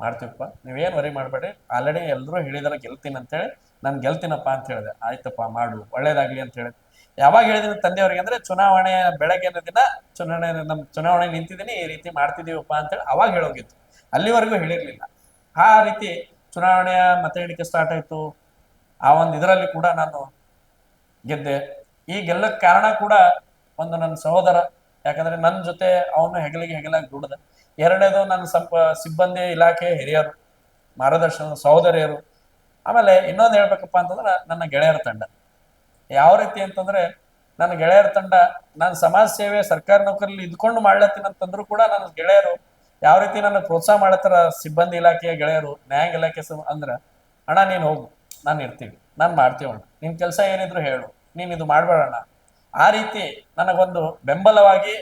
ಮಾಡ್ತೀವಪ್ಪ. ನೀವೇನು ವರಿ ಮಾಡಬೇಡಿ ಆಲ್ರೆಡಿ ಎಲ್ಲರೂ ಹೇಳಿದಾರೆ ಗೆಲ್ತೀನಿ ಅಂತೇಳಿ. ನಾನು ಗೆಲ್ತೀನಪ್ಪ ಅಂತ ಹೇಳಿದೆ. ಆಯ್ತಪ್ಪ, ಮಾಡು. ಒಳ್ಳೇದಾಗ್ಲಿ ಅಂತ ಹೇಳಿದೆ. ಯಾವಾಗ ಹೇಳಿದೀನಿ ತಂದೆಯವ್ರಿಗೆ ಅಂದ್ರೆ ಚುನಾವಣೆ ಬೆಳಗ್ಗಿನ ದಿನ ಚುನಾವಣೆ ನಮ್ಮ ಚುನಾವಣೆ ನಿಂತಿದ್ದೀನಿ, ಈ ರೀತಿ ಮಾಡ್ತಿದ್ದೀವಪ್ಪ ಅಂತೇಳಿ ಅವಾಗ ಹೇಳೋಗಿತ್ತು. ಅಲ್ಲಿವರೆಗೂ ಹೇಳಿರ್ಲಿಲ್ಲ. ಆ ರೀತಿ ಚುನಾವಣೆಯ ಮತ ಎಣಿಕೆ ಸ್ಟಾರ್ಟ್ ಆಯ್ತು. ಆ ಒಂದು ಇದರಲ್ಲಿ ಕೂಡ ನಾನು ಗೆದ್ದೆ. ಈ ಗೆಲ್ಲಕ್ಕೆ ಕಾರಣ ಕೂಡ ಒಂದು ನನ್ನ ಸಹೋದರ ಯಾಕಂದ್ರೆ ನನ್ನ ಜೊತೆ ಅವನು ಹೆಗಲಿಗೆ ಹೆಗಲಾಗಿ ದುಡ್ದ. ಎರಡನೇದು ನನ್ನ ಸಂಪ, ಸಿಬ್ಬಂದಿ ಇಲಾಖೆ ಹಿರಿಯರು, ಮಾರ್ಗದರ್ಶನ ಸಹೋದರಿಯರು. ಆಮೇಲೆ ಇನ್ನೊಂದು ಹೇಳ್ಬೇಕಪ್ಪ ಅಂತಂದ್ರೆ ನನ್ನ ಗೆಳೆಯರ ತಂಡ. ಯಾವ ರೀತಿ ಅಂತಂದ್ರೆ ನನ್ನ ಗೆಳೆಯರ ತಂಡ, ನಾನು ಸಮಾಜ ಸೇವೆ, ಸರ್ಕಾರಿ ನೌಕರಿಲಿ ಇದ್ಕೊಂಡು ಮಾಡ್ಲತ್ತೀನಿ ಅಂತಂದ್ರು ಕೂಡ ನನ್ನ ಗೆಳೆಯರು ಯಾವ ರೀತಿ ನನ್ನ ಪ್ರೋತ್ಸಾಹ ಮಾಡತ್ತಾರ ಸಿಬ್ಬಂದಿ ಇಲಾಖೆಯ ಗೆಳೆಯರು, ನ್ಯಾಯಾಂಗ ಇಲಾಖೆ ಅಂದ್ರೆ, ಅಣ್ಣ, ನೀನ್ ಹೋಗು, ನಾನು ಇರ್ತೀವಿ, ನಾನು ಮಾಡ್ತೀವಣ್ಣ. ನಿನ್ ಕೆಲಸ ಏನಿದ್ರು ಹೇಳು, ನೀನು ಇದು ಮಾಡ್ಬೇಡಣ್ಣ. ಆ ರೀತಿ ನನಗೊಂದು ಬೆಂಬಲವಾಗಿ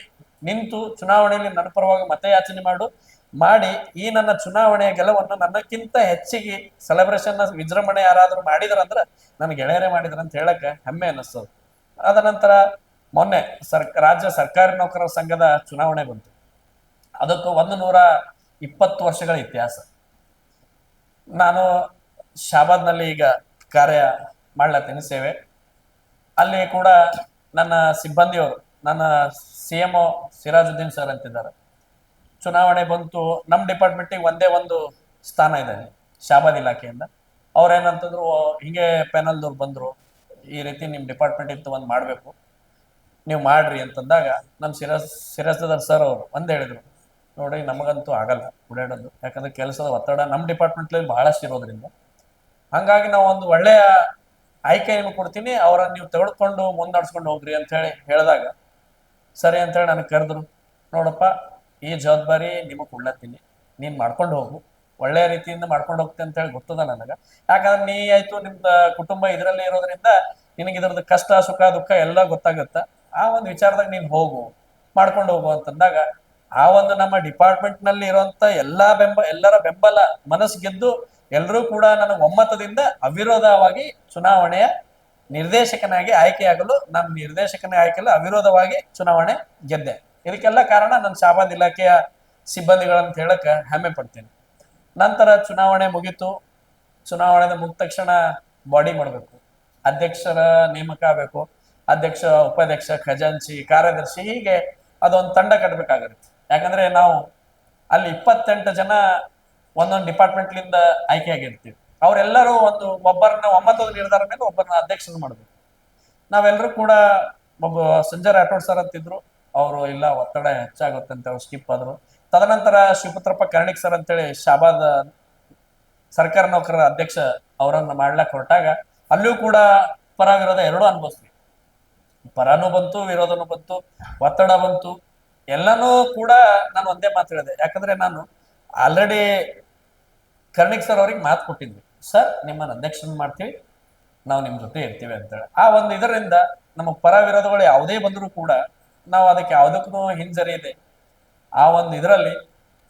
ನಿಂತು ಚುನಾವಣೆಯಲ್ಲಿ ನನ್ನ ಪರವಾಗಿ ಮತಯಾಚನೆ ಮಾಡು, ಮಾಡಿ ಈ ನನ್ನ ಚುನಾವಣೆಯ ಗೆಲುವನ್ನು ನನ್ನಕ್ಕಿಂತ ಹೆಚ್ಚಿಗೆ ಸೆಲೆಬ್ರೇಷನ್ ವಿಜೃಂಭಣೆ ಯಾರಾದರೂ ಮಾಡಿದ್ರಂದ್ರ ನನ್ನ ಗೆಳೆಯರೇ ಮಾಡಿದ್ರ ಅಂತ ಹೇಳಕ್ಕೆ ಹೆಮ್ಮೆ ಅನ್ನಿಸ್ತದೆ. ಅದ ನಂತರ ಮೊನ್ನೆ ಸರ್, ರಾಜ್ಯ ಸರ್ಕಾರಿ ನೌಕರರ ಸಂಘದ ಚುನಾವಣೆ ಬಂತು. ಅದಕ್ಕೂ ಒಂದು ನೂರ ಇಪ್ಪತ್ತು ವರ್ಷಗಳ ಇತಿಹಾಸ. ನಾನು ಶಾಬಾದ್ನಲ್ಲಿ ಈಗ ಕಾರ್ಯ ಮಾಡ್ಲತ್ತೀನಿ ಸೇವೆ. ಅಲ್ಲಿ ಕೂಡ ನನ್ನ ಸಿಬ್ಬಂದಿಯವರು ನನ್ನ C M O Sirajuddin sir ಅಂತಿದ್ದಾರೆ. ಚುನಾವಣೆ ಬಂತು ನಮ್ಮ ಡಿಪಾರ್ಟ್ಮೆಂಟಿಗೆ ಒಂದೇ ಒಂದು ಸ್ಥಾನ ಇದೆ ಶಾಬಾದ್ ಇಲಾಖೆಯಿಂದ. ಅವ್ರೇನಂತಂದ್ರು "ಓ, ಹಿಂಗೆ ಪ್ಯಾನಲ್ದವ್ರು ಬಂದರು ಈ ರೀತಿ ನಿಮ್ಮ ಡಿಪಾರ್ಟ್ಮೆಂಟ್ ಇತ್ತು ಒಂದು ಮಾಡಬೇಕು. ನೀವು ಮಾಡ್ರಿ ಅಂತಂದಾಗ ನಮ್ಮ ಸಿರಸ್ ಸಿರಸ್ದಾರ್ ಸರ್ ಅವರು ಒಂದು ಹೇಳಿದರು ನೋಡಿ ನಮಗಂತೂ ಆಗಲ್ಲ ಓಡಾಡೋದು. ಯಾಕಂದ್ರೆ ಕೆಲಸದ ಒತ್ತಡ ನಮ್ಮ ಡಿಪಾರ್ಟ್ಮೆಂಟ್ಲಿ ಬಹಳಷ್ಟು ಇರೋದ್ರಿಂದ. ಹಂಗಾಗಿ ನಾವು ಒಂದು ಒಳ್ಳೆಯ ಆಯ್ಕೆ ನಿಮ್ಗೆ ಕೊಡ್ತೀನಿ, ಅವರನ್ನ ನೀವು ತೆಗೆದುಕೊಂಡು ಮುಂದಾಡ್ಸ್ಕೊಂಡು ಹೋಗ್ರಿ ಅಂತ ಹೇಳಿ ಹೇಳಿದಾಗ, ಸರಿ ಅಂತೇಳಿ ನನಗೆ ಕರೆದ್ರು, ನೋಡಪ್ಪ, ಈ ಜವಾಬ್ದಾರಿ ನಿಮಗೆ ಕೊಡ್ಲತ್ತೀನಿ, ನೀನು ಮಾಡ್ಕೊಂಡು ಹೋಗು ಒಳ್ಳೆಯ ರೀತಿಯಿಂದ ಮಾಡ್ಕೊಂಡು ಹೋಗ್ತೀನಿ ಅಂತ ಹೇಳಿ ಗೊತ್ತದ ನನಗೆ. ಯಾಕಂದ್ರೆ ನೀ ಆಯ್ತು, ನಿಮ್ದ ಕುಟುಂಬ ಇದರಲ್ಲೇ ಇರೋದ್ರಿಂದ ನಿನಗೆ ಇದ್ರದ್ದು ಕಷ್ಟ, ಸುಖ, ದುಃಖ ಎಲ್ಲ ಗೊತ್ತಾಗತ್ತ, ಆ ಒಂದು ವಿಚಾರದಾಗ ನೀನು ಹೋಗು, ಮಾಡ್ಕೊಂಡು ಹೋಗು ಅಂತಂದಾಗ ಆ ಒಂದು ನಮ್ಮ ಡಿಪಾರ್ಟ್ಮೆಂಟ್ನಲ್ಲಿ ಇರುವಂತ ಎಲ್ಲಾ ಬೆಂಬ, ಎಲ್ಲರ ಬೆಂಬಲ ಮನಸ್ಸು ಗೆದ್ದು ಎಲ್ಲರೂ ಕೂಡ ನನಗೆ ಒಮ್ಮತದಿಂದ ಅವಿರೋಧವಾಗಿ ಚುನಾವಣೆಯ ನಿರ್ದೇಶಕನಾಗಿ ಆಯ್ಕೆಯಾಗಲು ನಾನು ನಿರ್ದೇಶಕನೇ ಆಯ್ಕೆಲ್ಲ ಅವಿರೋಧವಾಗಿ ಚುನಾವಣೆ ಗೆದ್ದೆ. ಇದಕ್ಕೆಲ್ಲ ಕಾರಣ ನನ್ನ ಶಾಬಾದ್ ಇಲಾಖೆಯ ಸಿಬ್ಬಂದಿಗಳಂತ ಹೇಳಕ್ ಹೆಮ್ಮೆ ಪಡ್ತೀನಿ. ನಂತರ ಚುನಾವಣೆ ಮುಗೀತು. ಚುನಾವಣೆ ಮುಗಿದ ತಕ್ಷಣ ಬಾಡಿ ಮಾಡಬೇಕು. ಅಧ್ಯಕ್ಷರ ನೇಮಕ ಆಗಬೇಕು. ಅಧ್ಯಕ್ಷ, ಉಪಾಧ್ಯಕ್ಷ, ಖಜಾಂಚಿ, ಕಾರ್ಯದರ್ಶಿ, ಹೀಗೆ ಅದೊಂದು ತಂಡ ಕಟ್ಟಬೇಕಾಗಿರುತ್ತೆ ಯಾಕಂದ್ರೆ ನಾವು ಅಲ್ಲಿ ಇಪ್ಪತ್ತೆಂಟು ಜನ ಒಂದೊಂದು ಡಿಪಾರ್ಟ್ಮೆಂಟ್ಲಿಂದ ಆಯ್ಕೆಯಾಗಿರ್ತೀವಿ. ಅವರೆಲ್ಲರೂ ಒಂದು ಒಬ್ಬರನ್ನ ಒಮ್ಮತದ ನಿರ್ಧಾರ ಮೇಲೆ ಒಬ್ಬರನ್ನ ಅಧ್ಯಕ್ಷನ ಮಾಡಬೇಕು. ನಾವೆಲ್ಲರೂ ಕೂಡ ಒಬ್ಬ ಸಂಜಯ್ ರಾಠೋಡ್ ಸರ್ ಅಂತಿದ್ರು. ಅವರು, ಇಲ್ಲ, ಒತ್ತಡ ಹೆಚ್ಚಾಗುತ್ತೆ ಅಂತ ಅವ್ರು ಸ್ಕಿಪ್ ಆದ್ರು. ತದನಂತರ ಶಿವಪುತ್ರಪ್ಪ ಕರ್ಣಿಕ್ ಸರ್ ಅಂತೇಳಿ ಶಾಬಾದ್ ಸರ್ಕಾರ ನೌಕರರ ಅಧ್ಯಕ್ಷ ಅವರನ್ನ ಮಾಡ್ಲಕ್ ಹೊರಟಾಗ ಅಲ್ಲೂ ಕೂಡ ಪರ ವಿರೋಧ ಎರಡೂ ಅನುಭವಿಸ್ತೀವಿ ಪರನೂ ಬಂತು, ವಿರೋಧನೂ ಬಂತು, ಒತ್ತಡ ಬಂತು. ಎಲ್ಲನೂ ಕೂಡ ನಾನು ಒಂದೇ ಮಾತು ಹೇಳಿದೆ. ಯಾಕಂದ್ರೆ ನಾನು ಆಲ್ರೆಡಿ ಕರ್ಣಿಕ್ ಸರ್ ಅವ್ರಿಗೆ ಮಾತು ಕೊಟ್ಟಿದ್ವಿ. ಸರ್, ನಿಮ್ಮನ್ನ ಅಧ್ಯಕ್ಷನ ಮಾಡ್ತೀವಿ. ನಾವು ನಿಮ್ಮ ಜೊತೆ ಇರ್ತೀವಿ ಅಂತೇಳಿ. ಆ ಒಂದು ಇದರಿಂದ ನಮ್ಮ ಪರ ವಿರೋಧಗಳು ಯಾವುದೇ ಬಂದರೂ ಕೂಡ ನಾವು ಅದಕ್ಕೆ ಯಾವುದಕ್ಕೂ ಹಿಂಜರಿಯಿದೆ ಆ ಒಂದು ಇದರಲ್ಲಿ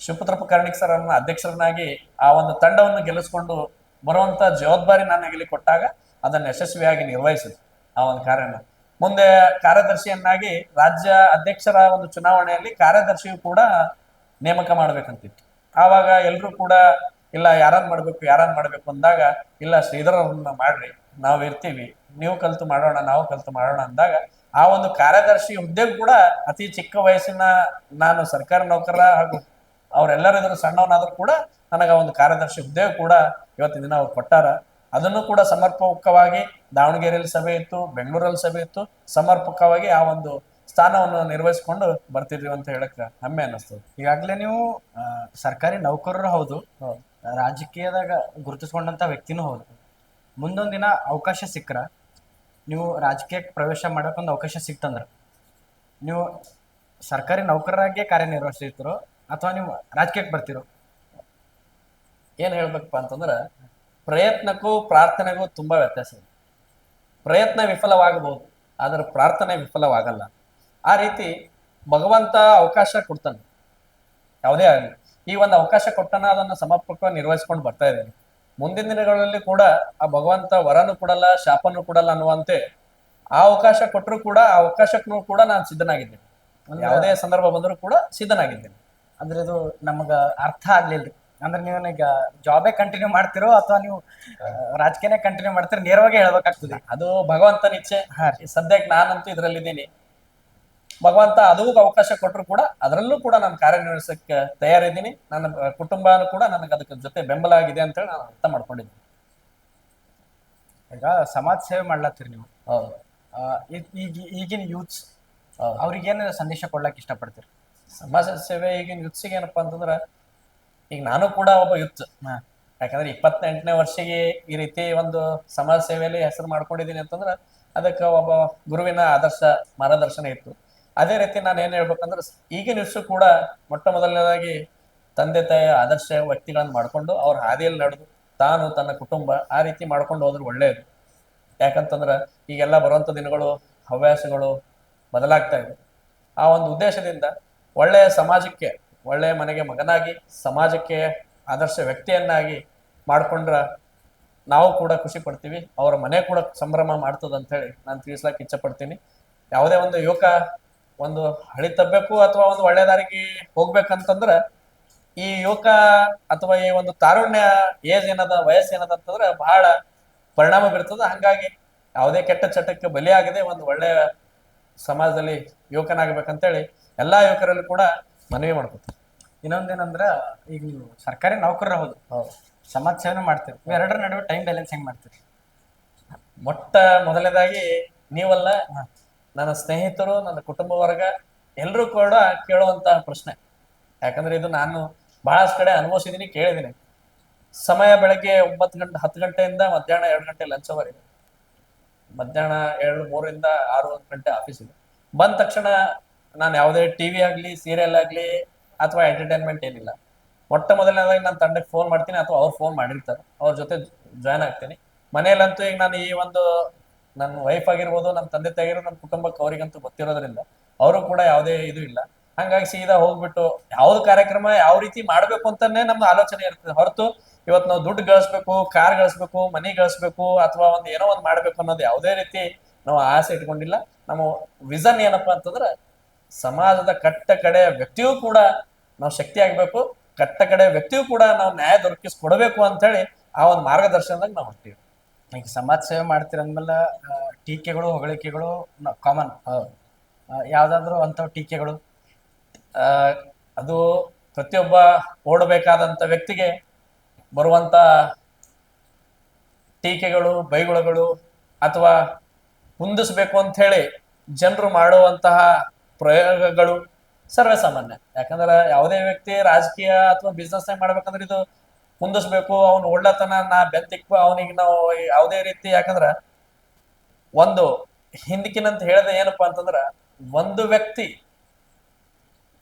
ಶಿವಪುತ್ರಪ್ಪ ಕರ್ಣಿಕ್ ಸರ್ ಅನ್ನ ಅಧ್ಯಕ್ಷರನ್ನಾಗಿ ಆ ಒಂದು ತಂಡವನ್ನು ಗೆಲ್ಲಿಸ್ಕೊಂಡು ಬರುವಂತ ಜವಾಬ್ದಾರಿ ನಾನು ಹೆಗಲಿ ಕೊಟ್ಟಾಗ ಅದನ್ನು ಯಶಸ್ವಿಯಾಗಿ ನಿರ್ವಹಿಸಿದೆ ಆ ಒಂದು ಕಾರ್ಯನ. ಮುಂದೆ ಕಾರ್ಯದರ್ಶಿಯನ್ನಾಗಿ ರಾಜ್ಯ ಅಧ್ಯಕ್ಷರ ಒಂದು ಚುನಾವಣೆಯಲ್ಲಿ ಕಾರ್ಯದರ್ಶಿಯು ಕೂಡ ನೇಮಕ ಮಾಡ್ಬೇಕಂತಿತ್ತು. ಆವಾಗ ಎಲ್ರೂ ಕೂಡ, ಇಲ್ಲ ಯಾರನ್ ಮಾಡ್ಬೇಕು ಯಾರನ್ ಮಾಡ್ಬೇಕು ಅಂದಾಗ, ಇಲ್ಲ ಶ್ರೀಧರ್ ಅವ್ರನ್ನ ಮಾಡ್ರಿ, ನಾವು ಇರ್ತೀವಿ, ನೀವು ಕಲ್ತು ಮಾಡೋಣ, ನಾವು ಕಲ್ತು ಮಾಡೋಣ ಅಂದಾಗ, ಆ ಒಂದು ಕಾರ್ಯದರ್ಶಿ ಹುದ್ದೆ ಕೂಡ ಅತಿ ಚಿಕ್ಕ ವಯಸ್ಸಿನ ನಾನು ಸರ್ಕಾರಿ ನೌಕರ ಹಾಗೂ ಅವರೆಲ್ಲರಿದ್ರು ಸಣ್ಣವನಾದ್ರೂ ಕೂಡ ನನಗೆ ಒಂದು ಕಾರ್ಯದರ್ಶಿ ಹುದ್ದೆ ಕೂಡ ಇವತ್ತಿನ ದಿನ ಅವ್ರು ಕೊಟ್ಟಾರ. ಅದನ್ನು ಕೂಡ ಸಮರ್ಪಕವಾಗಿ ದಾವಣಗೆರೆಯಲ್ಲಿ ಸಭೆ ಇತ್ತು, ಬೆಂಗಳೂರಲ್ಲಿ ಸಭೆ ಇತ್ತು. ಸಮರ್ಪಕವಾಗಿ ಆ ಒಂದು ಸ್ಥಾನವನ್ನು ನಿರ್ವಹಿಸಿಕೊಂಡು ಬರ್ತಿದ್ರಿ ಅಂತ ಹೇಳಕ್ ಹೆಮ್ಮೆ ಅನ್ನಿಸ್ತದೆ ಈಗಾಗಲೇ ನೀವು ಆ, ಸರ್ಕಾರಿ ನೌಕರರು ಹೌದು. ರಾಜಕೀಯದಾಗ ಗುರುತಿಸ್ಕೊಂಡಂತ ವ್ಯಕ್ತಿನೂ ಹೌದು. ಮುಂದೊಂದು ದಿನ ಅವಕಾಶ ಸಿಕ್ಕ್ರ ನೀವು ರಾಜಕೀಯಕ್ಕೆ ಪ್ರವೇಶ ಮಾಡೋಕ್ಕೊಂದು ಅವಕಾಶ ಸಿಕ್ತಂದ್ರೆ ನೀವು ಸರ್ಕಾರಿ ನೌಕರರಾಗಿಯೇ ಕಾರ್ಯನಿರ್ವಹಿಸ್ತಿರೋ ಅಥವಾ ನೀವು ರಾಜಕೀಯಕ್ಕೆ ಬರ್ತಿರೋ? ಏನ್ ಹೇಳ್ಬೇಕಪ್ಪ ಅಂತಂದ್ರ ಪ್ರಯತ್ನಕ್ಕೂ ಪ್ರಾರ್ಥನೆಗೂ ತುಂಬಾ ವ್ಯತ್ಯಾಸ ಇದೆ. ಪ್ರಯತ್ನ ವಿಫಲವಾಗಬಹುದು ಆದ್ರೆ ಪ್ರಾರ್ಥನೆ ವಿಫಲವಾಗಲ್ಲ. ಆ ರೀತಿ ಭಗವಂತ ಅವಕಾಶ ಕೊಡ್ತಾನೆ. ಯಾವುದೇ ಆಗಲಿ. ಈ ಒಂದು ಅವಕಾಶ ಕೊಟ್ಟನ ಅದನ್ನು ಸಮರ್ಪಕವಾಗಿ ನಿರ್ವಹಿಸ್ಕೊಂಡು ಬರ್ತಾ ಇದ್ದೇನೆ. ಮುಂದಿನ ದಿನಗಳಲ್ಲಿ ಕೂಡ ಆ ಭಗವಂತ ವರನು ಕೊಡಲ್ಲ ಶಾಪನು ಕೊಡಲ್ಲ ಅನ್ನುವಂತೆ ಆ ಅವಕಾಶ ಕೊಟ್ಟರು ಕೂಡ ಆ ಅವಕಾಶಕ್ಕೂ ಕೂಡ ನಾನು ಸಿದ್ಧನಾಗಿದ್ದೇನೆ. ಯಾವುದೇ ಸಂದರ್ಭ ಬಂದರೂ ಕೂಡ ಸಿದ್ಧನಾಗಿದ್ದೇನೆ. ಅಂದ್ರೆ ಇದು ನಮಗ ಅರ್ಥ ಆಗ್ಲಿಲ್ಲ ಅಂದ್ರೆ ನೀವು ಈಗ ಜಾಬೇ ಕಂಟಿನ್ಯೂ ಮಾಡ್ತಿರೋ ಅಥವಾ ನೀವು ರಾಜಕೀಯ ರಾಜಕೀಯನೇ ಕಂಟಿನ್ಯೂ ಮಾಡ್ತೀರೋ ನೇರವಾಗಿ ಹೇಳ್ಬೇಕಾಗ್ತದೆ. ಅದು ಭಗವಂತನ ಇಚ್ಛೆ. ಸದ್ಯಕ್ಕೆ ನಾನಂತೂ ಇದರಲ್ಲಿದ್ದೀನಿ. ಭಗವಂತ ಅದೂ ಅವಕಾಶ ಕೊಟ್ಟರು ಕೂಡ ಅದರಲ್ಲೂ ಕೂಡ ನಾನು ಕಾರ್ಯನಿರ್ವಹಿಸಕ್ಕೆ ತಯಾರಿದ್ದೀನಿ. ನನ್ನ ಕುಟುಂಬ ಕುಟುಂಬನೂ ಕೂಡ ನನಗೆ ಅದಕ್ಕೆ ಜೊತೆ ಬೆಂಬಲ ಆಗಿದೆ ಅಂತ ಹೇಳಿ ನಾನು ಅರ್ಥ ಮಾಡ್ಕೊಂಡಿದ್ದೀನಿ. ಈಗ ಸಮಾಜ ಸೇವೆ ಮಾಡ್ಲತ್ತೀರಿ ನೀವು. ಹೌದು. ಆ, ಈಗ ಈಗಿನ ಯೂತ್ಸ್ ಅವ್ರಿಗೇನು ಸಂದೇಶ ಕೊಡ್ಲಕ್ಕೆ ಇಷ್ಟಪಡ್ತೀರಿ? ಸಮಾಜ ಸೇವೆ ಈಗಿನ ಯುತ್ಸಿಗೆ ಏನಪ್ಪಾ ಅಂತಂದ್ರೆ ಈಗ ನಾನು ಕೂಡ ಒಬ್ಬ ಯೂತ್. ಯಾಕಂದ್ರೆ ಇಪ್ಪತ್ತೆಂಟನೇ ವರ್ಷಕ್ಕೆ ಈ ರೀತಿ ಒಂದು ಸಮಾಜ ಸೇವೆಯಲ್ಲಿ ಹೆಸರು ಮಾಡ್ಕೊಂಡಿದ್ದೀನಿ ಅಂತಂದ್ರೆ ಅದಕ್ಕೆ ಒಬ್ಬ ಗುರುವಿನ ಆದರ್ಶ ಮಾರ್ಗದರ್ಶನ ಇತ್ತು. ಅದೇ ರೀತಿ ನಾನು ಏನ್ ಹೇಳ್ಬೇಕಂದ್ರೆ ಈಗಿನ ಯುತ್ಸು ಕೂಡ ಮೊಟ್ಟ ಮೊದಲನೇದಾಗಿ ತಂದೆ ತಾಯಿಯ ಆದರ್ಶ ವ್ಯಕ್ತಿಗಳನ್ನ ಮಾಡ್ಕೊಂಡು ಅವ್ರ ಹಾದಿಯಲ್ಲಿ ನಡೆದು ತಾನು ತನ್ನ ಕುಟುಂಬ ಆ ರೀತಿ ಮಾಡ್ಕೊಂಡು ಹೋದ್ರೆ ಒಳ್ಳೆಯದು ಯಾಕಂತಂದ್ರೆ ಈಗೆಲ್ಲ ಬರುವಂತ ದಿನಗಳು, ಹವ್ಯಾಸಗಳು ಬದಲಾಗ್ತಾ ಇದೆ. ಆ ಒಂದು ಉದ್ದೇಶದಿಂದ ಒಳ್ಳೆಯ ಸಮಾಜಕ್ಕೆ, ಒಳ್ಳೆಯ ಮನೆಗೆ ಮಗನಾಗಿ, ಸಮಾಜಕ್ಕೆ ಆದರ್ಶ ವ್ಯಕ್ತಿಯನ್ನಾಗಿ ಮಾಡ್ಕೊಂಡ್ರ ನಾವು ಕೂಡ ಖುಷಿ ಪಡ್ತೀವಿ. ಅವರ ಮನೆ ಕೂಡ ಸಂಭ್ರಮ ಮಾಡ್ತದಂತ ಹೇಳಿ ನಾನು ತಿಳಿಸ್ಲಿಕ್ಕೆ ಇಚ್ಛೆ ಪಡ್ತೀನಿ. ಯಾವುದೇ ಒಂದು ಯುವಕ ಒಂದು ಹಳಿ ತಪ್ಪಬೇಕು ಅಥವಾ ಒಂದು ಒಳ್ಳೆ ದಾರಿಗೆ ಹೋಗ್ಬೇಕಂತಂದ್ರ ಈ ಯುವಕ ಅಥವಾ ಈ ಒಂದು ತಾರುಣ್ಯ ಏಜ್ ಏನದ ವಯಸ್ಸು ಏನದ ಅಂತಂದ್ರೆ ಬಹಳ ಪರಿಣಾಮ ಬೀರ್ತದ. ಹಂಗಾಗಿ ಯಾವುದೇ ಕೆಟ್ಟ ಚಟಕ್ಕೆ ಬಲಿಯಾಗದೆ ಒಂದು ಒಳ್ಳೆ ಸಮಾಜದಲ್ಲಿ ಯುವಕನಾಗಬೇಕಂತೇಳಿ ಎಲ್ಲಾ ಯುವಕರಲ್ಲಿ ಕೂಡ ಮನವಿ ಮಾಡ್ಕೊತೀವಿ ಇನ್ನೊಂದೇನಂದ್ರ ಈಗ ನೀವು ಸರ್ಕಾರಿ ನೌಕರರ ಹೌದು. ಹೌದು. ಸಮಾಜ ಸೇವೆ ಮಾಡ್ತೀರಿ ಎರಡರ ನಡುವೆ ಟೈಮ್ ಬ್ಯಾಲೆನ್ಸ್ ಹೆಂಗ್ ಮಾಡ್ತೀರಿ? ಮೊಟ್ಟ ಮೊದಲನೇದಾಗಿ ನೀವಲ್ಲ ನನ್ನ ಸ್ನೇಹಿತರು, ನನ್ನ ಕುಟುಂಬ ವರ್ಗ ಎಲ್ಲರೂ ಕೂಡ ಕೇಳುವಂತ ಪ್ರಶ್ನೆ. ಯಾಕಂದ್ರೆ ಇದು ನಾನು ಬಹಳಷ್ಟು ಕಡೆ ಅನುಭವಿಸಿದೀನಿ, ಕೇಳಿದೀನಿ. ಸಮಯ ಬೆಳಗ್ಗೆ ಒಂಬತ್ತು ಗಂಟೆ, ಹತ್ತು ಗಂಟೆಯಿಂದ ಮಧ್ಯಾಹ್ನ ಎರಡು ಗಂಟೆ ಲಂಚ್ ಅವರ್ ಇದೆ ಮಧ್ಯಾಹ್ನ ಎರಡು, ಮೂರರಿಂದ ಆರು ಗಂಟೆ ಆಫೀಸ್ ಇದೆ ಬಂದ ತಕ್ಷಣ ನಾನು ಯಾವುದೇ ಟಿವಿ ಆಗ್ಲಿ ಸೀರಿಯಲ್ ಆಗ್ಲಿ ಅಥವಾ ಎಂಟರ್ಟೈನ್ಮೆಂಟ್ ಏನಿಲ್ಲ. ಮೊಟ್ಟ ಮೊದಲನೇದಾಗಿ ನಾನು ತಂಡಕ್ಕೆ ಫೋನ್ ಮಾಡ್ತೀನಿ, ಅಥವಾ ಅವ್ರು ಫೋನ್ ಮಾಡಿರ್ತಾರೆ. ಅವ್ರ ಜೊತೆ ಜಾಯ್ನ್ ಆಗ್ತೀನಿ. ಮನೆಯಲ್ಲಂತೂ ಈಗ ನಾನು ಈ ಒಂದು ನನ್ನ ವೈಫ್ ಆಗಿರ್ಬೋದು, ನಮ್ಮ ತಂದೆ ತಾಯಿರು ನಮ್ಮ ಕುಟುಂಬಕ್ಕೆ ಅವರಿಗಂತೂ ಗೊತ್ತಿರೋದ್ರಿಂದ ಅವರು ಕೂಡ ಯಾವುದೇ ಇದು ಇಲ್ಲ. ಹಂಗಾಗಿ ಸೀದಾ ಹೋಗ್ಬಿಟ್ಟು ಯಾವ್ದು ಕಾರ್ಯಕ್ರಮ ಯಾವ ರೀತಿ ಮಾಡ್ಬೇಕು ಅಂತಾನೆ ನಮ್ಮ ಆಲೋಚನೆ ಇರ್ತದೆ. ಹೊರತು ಇವತ್ತು ನಾವು ದುಡ್ಡು ಗಳಿಸ್ಬೇಕು, ಕಾರ್ ಗಳಿಸ್ಬೇಕು, ಮನಿ ಗಳಿಸ್ಬೇಕು ಅಥವಾ ಒಂದ್ ಏನೋ ಒಂದ್ ಮಾಡ್ಬೇಕು ಅನ್ನೋದು ಯಾವುದೇ ರೀತಿ ನಾವು ಆಸೆ ಇಟ್ಕೊಂಡಿಲ್ಲ. ನಮ್ಮ ವಿಷನ್ ಏನಪ್ಪಾ ಅಂತಂದ್ರೆ ಸಮಾಜದ ಕಟ್ಟ ಕಡೆ ವ್ಯಕ್ತಿಯೂ ಕೂಡ ನಾವು ಶಕ್ತಿ ಆಗ್ಬೇಕು ಕಟ್ಟ ಕಡೆ ವ್ಯಕ್ತಿಯೂ ಕೂಡ ನಾವು ನ್ಯಾಯ ದೊರಕಿಸ್ಕೊಡ್ಬೇಕು ಅಂತ ಹೇಳಿ ಆ ಒಂದು ಮಾರ್ಗದರ್ಶನದಾಗ ನಾವು ಹೊಂಟೀವಿ ಈಗ ಸಮಾಜ ಸೇವೆ ಮಾಡ್ತೀರಿ ಅಂದ್ಮೇಲೆ ಟೀಕೆಗಳು, ಹೊಗಳಿಕೆಗಳು ಕಾಮನ್ ಯಾವ್ದಾದ್ರು ಅಂಥವು ಟೀಕೆಗಳು. ಅದು ಪ್ರತಿಯೊಬ್ಬ ಓಡಬೇಕಾದಂತ ವ್ಯಕ್ತಿಗೆ ಬರುವಂತ ಟೀಕೆಗಳು, ಬೈಗುಳಗಳು ಅಥವಾ ಕುಂದಿಸ್ಬೇಕು ಅಂತ ಹೇಳಿ ಜನರು ಮಾಡುವಂತಹ ಪ್ರಯೋಗಗಳು ಸರ್ವೇ ಸಾಮಾನ್ಯ ಯಾಕಂದ್ರೆ ಯಾವುದೇ ವ್ಯಕ್ತಿ ರಾಜಕೀಯ ಅಥವಾ ಬಿಸ್ನೆಸ್ ಮಾಡ್ಬೇಕಂದ್ರೆ ಇದು ಕುಂದಿಸ್ಬೇಕು, ಅವ್ನು ಒಳ್ಳೆತನ, ನಾ ಬೆಂತಿಕ್ಕು, ಅವನಿಗೆ ನಾವು ಯಾವುದೇ ರೀತಿ, ಯಾಕಂದ್ರ ಒಂದು ಹಿಂದಕ್ಕಿನಂತ ಹೇಳದೆ ಏನಪ್ಪಾ ಅಂತಂದ್ರ, ಒಂದು ವ್ಯಕ್ತಿ,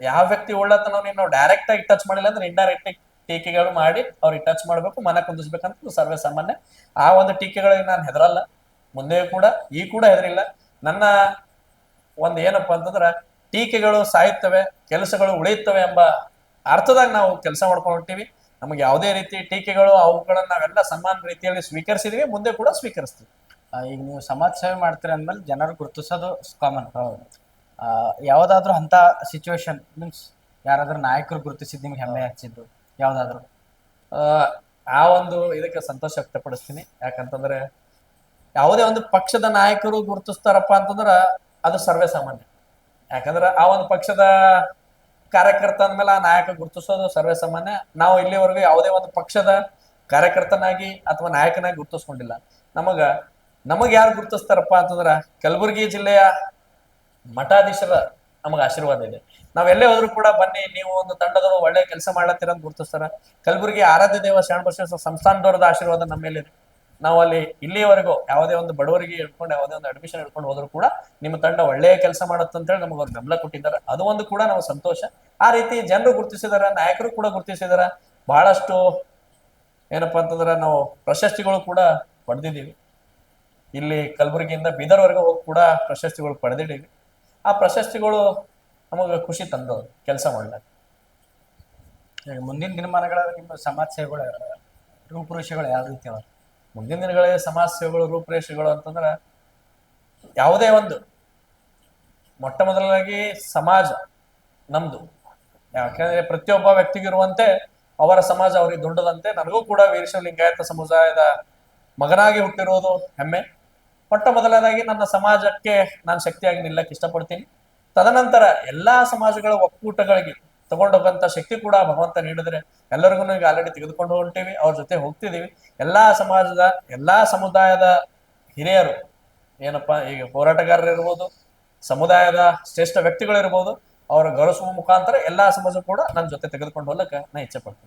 ಯಾವ ವ್ಯಕ್ತಿ ಒಳ್ಳೆತನ ನಾವು ಡೈರೆಕ್ಟ್ ಆಗಿ ಟಚ್ ಮಾಡಿಲ್ಲ ಅಂದ್ರೆ ಇಂಡೈರೆಕ್ಟ್ ಆಗಿ ಟೀಕೆಗಳು ಮಾಡಿ ಅವ್ರಿಗೆ ಟಚ್ ಮಾಡ್ಬೇಕು, ಮನ ಕುಂದಿಸ್ಬೇಕಂತ ಸರ್ವೇ ಸಾಮಾನ್ಯ. ಆ ಒಂದು ಟೀಕೆಗಳಿಗೆ ನಾನು ಹೆದರಲ್ಲ. ಮುಂದೆ ಕೂಡ, ಈ ಕೂಡ ಹೆದರಿಲ್ಲ. ನನ್ನ ಒಂದು ಏನಪ್ಪಾ ಅಂತಂದ್ರ, ಟೀಕೆಗಳು ಸಾಯುತ್ತವೆ, ಕೆಲಸಗಳು ಉಳಿಯುತ್ತವೆ ಎಂಬ ಅರ್ಥದಾಗ ನಾವು ಕೆಲಸ ಮಾಡ್ಕೊಂಡು ನಮಗೆ ಯಾವುದೇ ರೀತಿ ಟೀಕೆಗಳು ಅವುಗಳನ್ನ ನಾವೆಲ್ಲ ಸಮಾನ ರೀತಿಯಲ್ಲಿ ಸ್ವೀಕರಿಸಿದ್ವಿ ಮುಂದೆ ಕೂಡ ಸ್ವೀಕರಿಸ್ತೀವಿ. ಈಗ ನೀವು ಸಮಾಜ ಸೇವೆ ಮಾಡ್ತೀರಿ ಅಂದ್ಮೇಲೆ ಜನರು ಗುರುತಿಸೋದು ಕಾಮನ್ ಹೌದು ಯಾವುದಾದ್ರೂ ಅಂತ ಸಿಚುವೇಶನ್ ಮೀನ್ಸ್ ಯಾರಾದ್ರೂ ನಾಯಕರು ಗುರುತಿಸಿದ್ದು ನಿಮ್ಗೆ ಹೆಮ್ಮೆ ಹಚ್ಚಿದ್ದು ಯಾವುದಾದ್ರೂ? ಆ, ಆ ಒಂದು ಇದಕ್ಕೆ ಸಂತೋಷ ವ್ಯಕ್ತಪಡಿಸ್ತೀನಿ. ಯಾಕಂತಂದ್ರೆ ಯಾವುದೇ ಒಂದು ಪಕ್ಷದ ನಾಯಕರು ಗುರುತಿಸ್ತಾರಪ್ಪ ಅಂತಂದ್ರ ಅದು ಸರ್ವೇ ಸಾಮಾನ್ಯ ಯಾಕಂದ್ರೆ ಆ ಒಂದು ಪಕ್ಷದ ಕಾರ್ಯಕರ್ತ ಅಂದ್ಮೇಲೆ ಆ ನಾಯಕ ಗುರುತಿಸೋದು ಸರ್ವೇ ಸಾಮಾನ್ಯ ನಾವು ಇಲ್ಲಿವರೆಗೂ ಯಾವುದೇ ಒಂದು ಪಕ್ಷದ ಕಾರ್ಯಕರ್ತನಾಗಿ ಅಥವಾ ನಾಯಕನಾಗಿ ಗುರುತಿಸ್ಕೊಂಡಿಲ್ಲ. ನಮಗ, ನಮಗ್ ಯಾರು ಗುರುತಿಸ್ತಾರಪ್ಪ ಅಂತಂದ್ರ ಕಲಬುರಗಿ ಜಿಲ್ಲೆಯ ಮಠಾಧೀಶರ ನಮಗ ಆಶೀರ್ವಾದ ಇದೆ. ನಾವೆಲ್ಲೇ ಹೋದ್ರು ಕೂಡ ಬನ್ನಿ, ನೀವು ಒಂದು ತಂಡದವರು ಒಳ್ಳೆ ಕೆಲಸ ಮಾಡ್ಲತ್ತೀರ ಅಂತ ಗುರುತಿಸ್ತಾರ. ಕಲಬುರಗಿ ಆರಾಧ್ಯ ದೇವ ಶರಣ ಬಸವೇಶ್ವರ ಸಂಸ್ಥಾನದವರದ ಆಶೀರ್ವಾದ ನಮ್ಮ ನಾವು ಅಲ್ಲಿ ಇಲ್ಲಿವರೆಗೂ ಯಾವುದೇ ಒಂದು ಬಡವರಿಗೆ ಹಿಡ್ಕೊಂಡು, ಯಾವುದೇ ಒಂದು ಅಡ್ಮಿಷನ್ ಹಿಡ್ಕೊಂಡು ಹೋದ್ರು ಕೂಡ ನಿಮ್ಮ ತಂಡ ಒಳ್ಳೆಯ ಕೆಲಸ ಅಂತೇಳಿ ನಮಗೆ ಅವ್ರು ಬೆಂಬಲ ಕೊಟ್ಟಿದ್ದಾರೆ. ಅದು ಒಂದು ಕೂಡ ನಾವು ಸಂತೋಷ. ಆ ರೀತಿ ಜನರು ಗುರುತಿಸಿದಾರ, ನಾಯಕರು ಕೂಡ ಗುರುತಿಸಿದಾರ. ಬಹಳಷ್ಟು ಏನಪ್ಪಾ ಅಂತಂದ್ರೆ ನಾವು ಪ್ರಶಸ್ತಿಗಳು ಕೂಡ ಪಡೆದಿದ್ದೀವಿ. ಇಲ್ಲಿ ಕಲಬುರಗಿಯಿಂದ ಬೀದರ್ವರೆಗೂ ಹೋಗಿ ಕೂಡ ಪ್ರಶಸ್ತಿಗಳು ಪಡೆದಿದ್ದೀವಿ. ಆ ಪ್ರಶಸ್ತಿಗಳು ನಮಗೆ ಖುಷಿ ತಂದು ಕೆಲಸ ಮಾಡಲಾಗ ಮುಂದಿನ ದಿನಮಾನಗಳಲ್ಲಿ ನಿಮ್ಮ ಸಮಾಜ ಸೇವೆಗಳು ರೂಪುರೇಷೆಗಳು ಯಾವ ರೀತಿ ಮುಂದಿನ ದಿನಗಳಲ್ಲಿ ಸಮಾಜ ಸೇವೆಗಳು ರೂಪುರೇಷೆಗಳು ಅಂತಂದ್ರೆ ಯಾವುದೇ ಒಂದು ಮೊಟ್ಟ ಮೊದಲಾಗಿ ಸಮಾಜ ನಮ್ದು. ಯಾಕಂದ್ರೆ ಪ್ರತಿಯೊಬ್ಬ ವ್ಯಕ್ತಿಗಿರುವಂತೆ ಅವರ ಸಮಾಜ ಅವರಿಗೆ ದೊಡ್ಡದಂತೆ ನನಗೂ ಕೂಡ ವೀರಶೈವ ಲಿಂಗಾಯತ ಸಮುದಾಯದ ಮಗನಾಗಿ ಹುಟ್ಟಿರೋದು ಹೆಮ್ಮೆ. ಮೊಟ್ಟ ಮೊದಲನೇದಾಗಿ ನನ್ನ ಸಮಾಜಕ್ಕೆ ನಾನು ಶಕ್ತಿಯಾಗಿ ನಿಲ್ಲಕ್ಕೆ ಇಷ್ಟಪಡ್ತೀನಿ. ತದನಂತರ ಎಲ್ಲಾ ಸಮಾಜಗಳ ಒಕ್ಕೂಟಗಳಿಗೆ ತಗೊಂಡೋಗಂತ ಶಕ್ತಿ ಕೂಡ ಭಗವಂತ ನೀಡಿದ್ರೆ ಎಲ್ಲರಿಗೂ ಈಗ ಆಲ್ರೆಡಿ ತೆಗೆದುಕೊಂಡು ಹೊಂಟೀವಿ, ಅವ್ರ ಜೊತೆ ಹೋಗ್ತಿದೀವಿ. ಎಲ್ಲಾ ಸಮಾಜದ, ಎಲ್ಲಾ ಸಮುದಾಯದ ಹಿರಿಯರು, ಏನಪ್ಪಾ, ಈಗ ಹೋರಾಟಗಾರರು ಇರ್ಬೋದು, ಸಮುದಾಯದ ಶ್ರೇಷ್ಠ ವ್ಯಕ್ತಿಗಳು ಇರ್ಬೋದು, ಅವರ ಗೌರವಿಸುವ ಮುಖಾಂತರ ಎಲ್ಲಾ ಸಮಾಜ ಕೂಡ ನನ್ನ ಜೊತೆ ತೆಗೆದುಕೊಂಡು ಹೋಗ್ಲಕ್ಕ ನಾ ಇಚ್ಛೆ